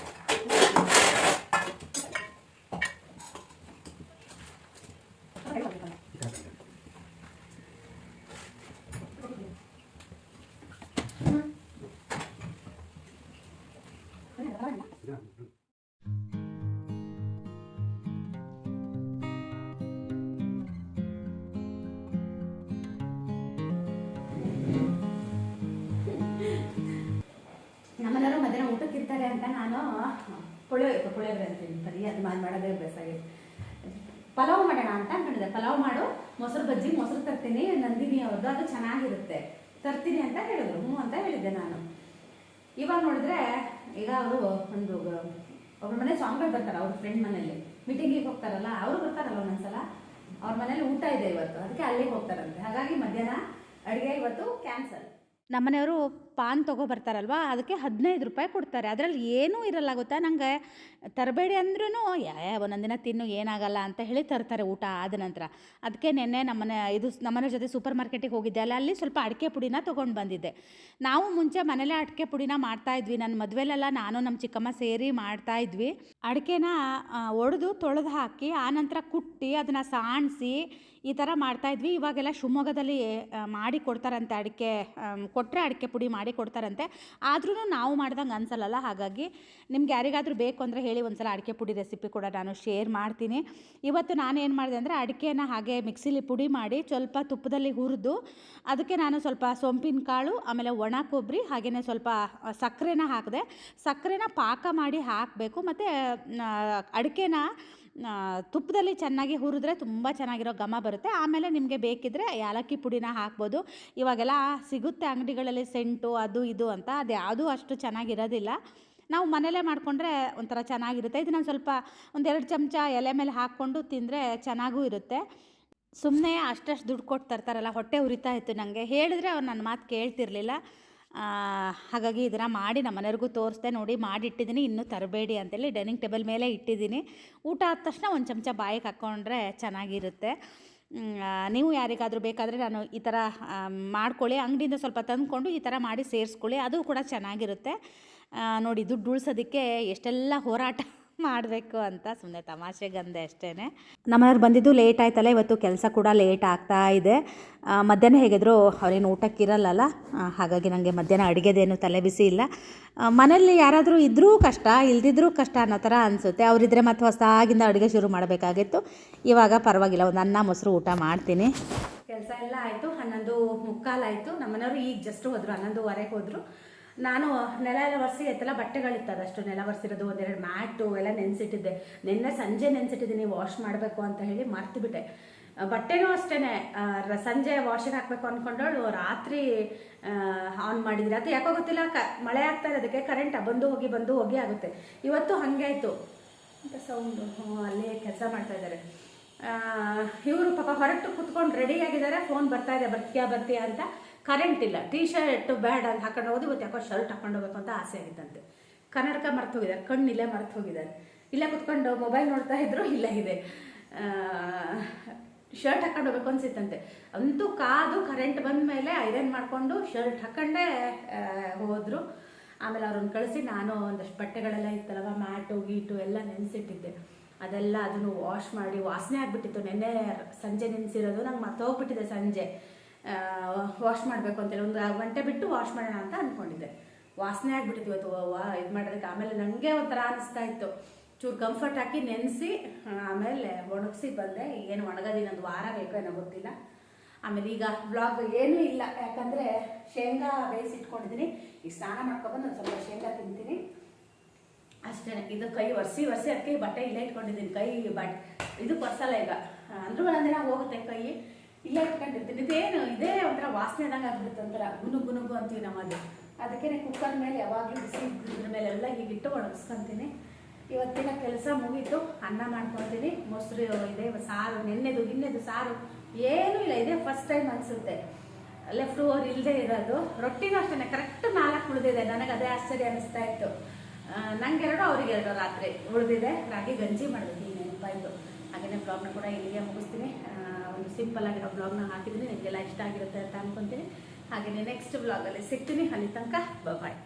ಬಜ್ಜಿ ಮೊಸರು ತರ್ತೀನಿ, ನಂದಿನಿ ಅವ್ರದ್ದು ಅದು ಚೆನ್ನಾಗಿರುತ್ತೆ. ತರ್ತೀನಿ ಅಂತ ಹೇಳಿದ್ರು, ಹ್ಞೂ ಅಂತ ಹೇಳಿದ್ದೆ ನಾನು. ಇವಾಗ ನೋಡಿದ್ರೆ ಈಗ ಅವರು ಒಂದು, ಅವ್ರ ಮನೆ ಸ್ವಾಮಿಗಳು ಬರ್ತಾರೆ, ಅವ್ರ ಫ್ರೆಂಡ್ ಮನೇಲಿ. ಮೀಟಿಂಗಿಗೆ ಹೋಗ್ತಾರಲ್ಲ, ಅವರು ಬರ್ತಾರಲ್ಲ ಒಂದೊಂದ್ಸಲ. ಅವ್ರ ಮನೇಲಿ ಊಟ ಇದೆ ಇವತ್ತು, ಅದಕ್ಕೆ ಅಲ್ಲಿಗೆ ಹೋಗ್ತಾರಂತೆ. ಹಾಗಾಗಿ ಮಧ್ಯಾಹ್ನ ಅಡುಗೆ ಇವತ್ತು ಕ್ಯಾನ್ಸಲ್ ನಮ್ಮನೆಯವರು ಪಾನ್ ತೊಗೊಬರ್ತಾರಲ್ವ ಅದಕ್ಕೆ ಹದಿನೈದು ರೂಪಾಯಿ ಕೊಡ್ತಾರೆ. ಅದರಲ್ಲಿ ಏನೂ ಇರಲ್ಲ ಗೊತ್ತಾ? ನನಗೆ ತರಬೇಡಿ ಅಂದ್ರೂ ಯಾ ಒಂದೊಂದು ದಿನ ತಿನ್ನು, ಏನಾಗಲ್ಲ ಅಂತ ಹೇಳಿ ತರ್ತಾರೆ ಊಟ ಆದ ನಂತರ. ಅದಕ್ಕೆ ನಿನ್ನೆ ನಮ್ಮನೆ, ಇದು ನಮ್ಮನೆ ಜೊತೆ ಸೂಪರ್ ಮಾರ್ಕೆಟಿಗೆ ಹೋಗಿದ್ದೆ. ಅಲ್ಲ ಅಲ್ಲಿ ಸ್ವಲ್ಪ ಅಡಿಕೆ ಪುಡಿನ ತೊಗೊಂಡು ಬಂದಿದ್ದೆ. ನಾವು ಮುಂಚೆ ಮನೇಲೇ ಅಡಿಕೆ ಪುಡಿನ ಮಾಡ್ತಾಯಿದ್ವಿ ನನ್ನ ಮದುವೆಲೆಲ್ಲ ನಾನು ನಮ್ಮ ಚಿಕ್ಕಮ್ಮ ಸೇರಿ ಮಾಡ್ತಾಯಿದ್ವಿ ಅಡಿಕೆನ ಒಡೆದು ತೊಳೆದು ಹಾಕಿ ಆನಂತರ ಕುಟ್ಟಿ, ಅದನ್ನು ಸಾಣಿಸಿ ಈ ಥರ ಮಾಡ್ತಾಯಿದ್ವಿ ಇವಾಗೆಲ್ಲ ಶಿವಮೊಗ್ಗದಲ್ಲಿ ಮಾಡಿ ಕೊಡ್ತಾರಂತೆ ಅಡಿಕೆ ಕೊಟ್ಟರೆ ಅಡಿಕೆ ಪುಡಿ ಮಾಡಿ ಕೊಡ್ತಾರಂತೆ. ಆದ್ರೂ ನಾವು ಮಾಡ್ದಂಗೆ ಅನ್ಸಲ್ಲ ಹಾಗಾಗಿ ನಿಮ್ಗೆ ಯಾರಿಗಾದರೂ ಬೇಕು ಅಂದರೆ ಹೇಳಿ ಒಂದ್ಸಲ ಅಡಿಕೆ ಪುಡಿ ರೆಸಿಪಿ ಕೂಡ ನಾನು ಶೇರ್ ಮಾಡ್ತೀನಿ. ಇವತ್ತು ನಾನು ಏನು ಮಾಡಿದೆ ಅಂದರೆ ಅಡಿಕೆನ ಹಾಗೆ ಮಿಕ್ಸಿಲಿ ಪುಡಿ ಮಾಡಿ ಸ್ವಲ್ಪ ತುಪ್ಪದಲ್ಲಿ ಹುರಿದು, ಅದಕ್ಕೆ ನಾನು ಸ್ವಲ್ಪ ಸೊಂಪಿನ ಕಾಳು, ಆಮೇಲೆ ಒಣ ಕೊಬ್ಬರಿ ಹಾಗೆಯೇ ಸ್ವಲ್ಪ ಸಕ್ಕರೆನ ಹಾಕಿದೆ. ಸಕ್ಕರೆನ ಪಾಕ ಮಾಡಿ ಹಾಕಬೇಕು. ಮತ್ತು ಅಡಿಕೆನ ತುಪ್ಪದಲ್ಲಿ ಚೆನ್ನಾಗಿ ಹುರಿದ್ರೆ ತುಂಬ ಚೆನ್ನಾಗಿರೋ ಘಮ ಬರುತ್ತೆ. ಆಮೇಲೆ ನಿಮಗೆ ಬೇಕಿದ್ದರೆ ಏಲಕ್ಕಿ ಪುಡಿನ ಹಾಕ್ಬೋದು. ಇವಾಗೆಲ್ಲ ಸಿಗುತ್ತೆ ಅಂಗಡಿಗಳಲ್ಲಿ ಸೆಂಟು, ಅದು ಇದು ಅಂತ. ಅದು ಯಾವುದೂ ಅಷ್ಟು ಚೆನ್ನಾಗಿರೋದಿಲ್ಲ. ನಾವು ಮನೇಲೇ ಮಾಡಿಕೊಂಡ್ರೆ ಒಂಥರ ಚೆನ್ನಾಗಿರುತ್ತೆ. ಇದನ್ನ ಸ್ವಲ್ಪ ಒಂದೆರಡು ಚಮಚ ಎಲೆ ಮೇಲೆ ಹಾಕ್ಕೊಂಡು ತಿಂದರೆ ಚೆನ್ನಾಗೂ ಇರುತ್ತೆ. ಸುಮ್ಮನೆ ಅಷ್ಟಷ್ಟು ದುಡ್ಡು ಕೊಟ್ಟು ತರ್ತಾರಲ್ಲ, ಹೊಟ್ಟೆ ಉರಿತಾ ಇತ್ತು ನನಗೆ ಹೇಳಿದ್ರೆ ಅವ್ರು ನನ್ನ ಮಾತು ಕೇಳ್ತಿರ್ಲಿಲ್ಲ. ಹಾಗಾಗಿ ಇದನ್ನು ಮಾಡಿ ನಮ್ಮ ಮನೆಯವ್ರಿಗೂ ತೋರಿಸ್ದೆ ನೋಡಿ ಮಾಡಿಟ್ಟಿದ್ದೀನಿ, ಇನ್ನೂ ತರಬೇಡಿ ಅಂತೇಳಿ ಡೈನಿಂಗ್ ಟೇಬಲ್ ಮೇಲೆ ಇಟ್ಟಿದ್ದೀನಿ. ಊಟ ಆದ ತಕ್ಷಣ ಒಂದು ಚಮಚ ಬಾಯಿಗೆ ಹಾಕ್ಕೊಂಡ್ರೆ ಚೆನ್ನಾಗಿರುತ್ತೆ. ನೀವು ಯಾರಿಗಾದರೂ ಬೇಕಾದರೆ ನಾನು ಈ ಥರ ಮಾಡ್ಕೊಳ್ಳಿ. ಅಂಗಡಿಯಿಂದ ಸ್ವಲ್ಪ ತಂದ್ಕೊಂಡು ಈ ಥರ ಮಾಡಿ ಸೇರಿಸ್ಕೊಳ್ಳಿ. ಅದು ಕೂಡ ಚೆನ್ನಾಗಿರುತ್ತೆ. ನೋಡಿ ದುಡ್ಡು ಉಳಿಸೋದಕ್ಕೆ ಎಷ್ಟೆಲ್ಲ ಹೋರಾಟ ಮಾಡಬೇಕು ಅಂತ ಸುಮ್ಮನೆ ತಮಾಷೆಗಂದೆ ಅಷ್ಟೇ ನಮ್ಮನೆಯವ್ರು ಬಂದಿದ್ದು ಲೇಟ್ ಆಯ್ತಲ್ಲ ಇವತ್ತು ಕೆಲಸ ಕೂಡ ಲೇಟ್ ಆಗ್ತಾ ಇದೆ. ಮಧ್ಯಾಹ್ನ ಹೇಗಿದ್ರು ಅವ್ರೇನು ಊಟಕ್ಕಿರಲ್ಲಲ್ಲ ಹಾಗಾಗಿ ನನಗೆ ಮಧ್ಯಾಹ್ನ ಅಡುಗೆದೇನು ತಲೆ ಬಿಸಿ ಇಲ್ಲ. ಮನೇಲಿ ಯಾರಾದರೂ ಇದ್ದರೂ ಕಷ್ಟ ಇಲ್ದಿದ್ರೂ ಕಷ್ಟ ಅನ್ನೋ ಥರ ಅನಿಸುತ್ತೆ. ಅವರಿದ್ದರೆ ಮತ್ತು ಹೊಸದಾಗಿಂದ ಅಡುಗೆ ಶುರು ಮಾಡಬೇಕಾಗಿತ್ತು. ಇವಾಗ ಪರವಾಗಿಲ್ಲ ಒಂದು ಅನ್ನ ಮೊಸರು ಊಟ ಮಾಡ್ತೀನಿ. ಕೆಲಸ ಎಲ್ಲ ಆಯಿತು ಹನ್ನೊಂದು ಮುಕ್ಕಾಲಾಯಿತು ನಮ್ಮನೆಯವರು ಈಗ ಜಸ್ಟ್ ಹೋದರು ಹನ್ನೊಂದುವರೆಗೆ ಹೋದರು. ನಾನು ನೆಲ ಎಲ್ಲ ಒರೆಸಿ, ಎತ್ತೆಲ್ಲ ಬಟ್ಟೆಗಳಿತ್ತು ಅಷ್ಟು. ನೆಲ ಒರೆಸಿರೋದು, ಒಂದೆರಡು ಮ್ಯಾಟು ಎಲ್ಲ ನೆನೆಸಿಟ್ಟಿದ್ದೆ. ನಿನ್ನೆ ಸಂಜೆ ನೆನೆಸಿಟ್ಟಿದ್ದೀನಿ ವಾಶ್ ಮಾಡಬೇಕು ಅಂತ ಹೇಳಿ ಮರ್ತುಬಿಟ್ಟೆ ಬಟ್ಟೆನೂ ಅಷ್ಟೇ ಸಂಜೆ ವಾಶಿಗೆ ಹಾಕಬೇಕು ಅಂದ್ಕೊಂಡವಳು ರಾತ್ರಿ ಆನ್ ಮಾಡಿದ್ರೆ ಅದು ಯಾಕೋ ಗೊತ್ತಿಲ್ಲ, ಕ, ಮಳೆ ಆಗ್ತಾ ಇರೋದಕ್ಕೆ ಕರೆಂಟ್ ಬಂದು ಹೋಗಿ ಬಂದು ಹೋಗಿ ಆಗುತ್ತೆ. ಇವತ್ತು ಹಾಗೆ ಆಯಿತು. ಅಂತ ಸೌಂಡು ಅಲ್ಲೇ ಕೆಲಸ ಮಾಡ್ತಾ ಇದ್ದಾರೆ. ಇವರು ಪಾಪ ಹೊರಟು ಕುತ್ಕೊಂಡು ರೆಡಿ ಆಗಿದ್ದಾರೆ ಫೋನ್ ಬರ್ತಾ ಇದೆ, ಬರ್ತೀಯಾ ಬರ್ತೀಯಾ ಅಂತ ಕರೆಂಟ್ ಇಲ್ಲ. ಟೀ ಶರ್ಟ್ ಬ್ಯಾಡ್ ಅಂತ ಹಾಕೊಂಡು ಹೋಗೋದು ಇವತ್ತು ಯಾಕೋ ಶರ್ಟ್ ಹಾಕೊಂಡು ಹೋಗ್ಬೇಕು ಅಂತ ಆಸೆ ಆಗಿತ್ತಂತೆ. ಕನ್ನಡಕ ಮರ್ತು ಹೋಗಿದ್ದಾರೆ ಕಣ್ಣು ಇಲ್ಲೇ ಮರ್ತು ಹೋಗಿದ್ದಾರೆ. ಇಲ್ಲೇ ಕುತ್ಕೊಂಡು ಮೊಬೈಲ್ ನೋಡ್ತಾ ಇದ್ರು, ಇಲ್ಲ ಇದೆ. ಶರ್ಟ್ ಹಾಕೊಂಡು ಹೋಗ್ಬೇಕು ಅನ್ಸಿತ್ತಂತೆ. ಅಂತೂ ಕಾದು ಕರೆಂಟ್ ಬಂದ ಮೇಲೆ ಐರನ್ ಮಾಡಿಕೊಂಡು ಶರ್ಟ್ ಹಾಕೊಂಡೇ ಹೋದ್ರು. ಆಮೇಲೆ ಅವ್ರನ್ನ ಕಳಿಸಿ ನಾನು ಒಂದಷ್ಟು ಬಟ್ಟೆಗಳೆಲ್ಲ ಇತ್ತಲ್ವ ಮ್ಯಾಟು, ಗೀಟು ಎಲ್ಲ ನೆನೆಸಿಟ್ಟಿದ್ದೆ. ಅದೆಲ್ಲ ಅದನ್ನು ವಾಶ್ ಮಾಡಿ ವಾಸನೆ ಆಗಿಬಿಟ್ಟಿತ್ತು. ನೆನ್ನೆ ಸಂಜೆ ನೆನೆಸಿರೋದು. ನಂಗೆ ಮತ್ತೆ ಹೋಗ್ಬಿಟ್ಟಿದೆ ಸಂಜೆ ವಾಶ್ ಮಾಡಬೇಕು ಅಂತೇಳಿ ಒಂದು ಗಂಟೆ ಬಿಟ್ಟು ವಾಶ್ ಮಾಡೋಣ ಅಂತ ಅಂದ್ಕೊಂಡಿದ್ದೆ ವಾಸನೆ ಆಗಿಬಿಟ್ಟಿತ್ತು ಇವತ್ತು. ವಾ ಇದು ಮಾಡೋದಕ್ಕೆ ಆಮೇಲೆ ನನಗೆ ಒಂಥರ ಅನಿಸ್ತಾ ಇತ್ತು. ಚೂರು ಕಂಫರ್ಟ್ ಹಾಕಿ ನೆನೆಸಿ ಆಮೇಲೆ ಒಣಗಿಸಿ ಬಂದೆ. ಏನು ಒಣಗೋದಿನ ಒಂದು ವಾರ ಬೇಕೋ ಏನೋ ಗೊತ್ತಿಲ್ಲ. ಆಮೇಲೆ ಈಗ ಬ್ಲಾಗ್ ಏನೂ ಇಲ್ಲ. ಯಾಕಂದರೆ ಶೇಂಗಾ ಬೇಯಿಸಿಟ್ಕೊಂಡಿದ್ದೀನಿ. ಈಗ ಸ್ನಾನ ಮಾಡ್ಕೊಬಂದು ಒಂದು ಸ್ವಲ್ಪ ಶೇಂಗಾ ತಿಂತೀನಿ. ಅಷ್ಟೇ, ಇದು ಕೈ ಒರೆಸಿ ಒರೆಸಿ ಅದಕ್ಕೆ ಬಟ್ಟೆ ಇಲ್ಲೇ ಇಟ್ಕೊಂಡಿದ್ದೀನಿ. ಕೈ ಬಟ್ ಇದು ಪರ್ಸಲ್ಲ ಈಗ. ಅಂದ್ರೂ ಒಂದಿನ ಹೋಗುತ್ತೆ ಕೈ. ಇಲ್ಲೇ ಇಟ್ಕೊಂಡಿರ್ತೀನಿ. ಇದೇನು, ಇದೇ ಒಂಥರ ವಾಸನೆದಂಗೆ ಆಗ್ಬಿಡುತ್ತೆ, ಒಂಥರ ಗುನು ಗುನುಗು ಅಂತೀವಿ ನಮ್ಮದು. ಅದಕ್ಕೆ ಕುಕ್ಕರ್ ಮೇಲೆ ಯಾವಾಗಲೂ ಬಿಸಿ ಇದ್ರ ಮೇಲೆ ಮೇಲೆಲ್ಲ ಹೀಗಿಟ್ಟು ಒಣಗಿಸ್ಕೊತೀನಿ. ಇವತ್ತಿನ ಕೆಲಸ ಮುಗೀತು, ಅನ್ನ ಮಾಡ್ಕೊತೀನಿ. ಮೊಸರು ಇದೆ, ಸಾರು, ನೆನ್ನೆದು, ಇನ್ನೆದು ಸಾರು ಏನೂ ಇಲ್ಲ, ಇದೇ ಫಸ್ಟ್ ಟೈಮ್ ಅನಿಸುತ್ತೆ. ಲೆಫ್ಟ್ ಓವರ್ ಇಲ್ಲದೆ ಇರೋದು. ರೊಟ್ಟಿನೂ ಅಷ್ಟೇ ಕರೆಕ್ಟ್ ನಾಲ್ಕು ಉಳಿದಿದೆ. ನನಗೆ ಅದೇ ಆಶ್ಚರ್ಯ ಅನಿಸ್ತಾ ಇತ್ತು. ನಂಗೆ ಎರಡು ಅವ್ರಿಗೆ ಎರಡು ರಾತ್ರಿ ಉಳಿದಿದೆ. ರಾಗಿ ಗಂಜಿ ಮಾಡಬೇಕು, ಈ ನೆನಪಾಯಿತು. ಹಾಗೆಯೇ ಬ್ಲಾಗ್ನ ಕೂಡ ಇಲ್ಲಿಗೆ ಮುಗಿಸ್ತೀನಿ. ಒಂದು ಸಿಂಪಲ್ ಆಗಿರೋ ಬ್ಲಾಗ್ನ ಹಾಕಿದ್ದೀನಿ. ನಿಮಗೆಲ್ಲ ಇಷ್ಟ ಆಗಿರುತ್ತೆ ಅಂತ ಅನ್ಕೊಂತೀನಿ. ಹಾಗೆಯೇ ನೆಕ್ಸ್ಟ್ ಬ್ಲಾಗಲ್ಲಿ ಸಿಗ್ತೀನಿ. ಅಲ್ಲಿ ತನಕ ಬಾಯ್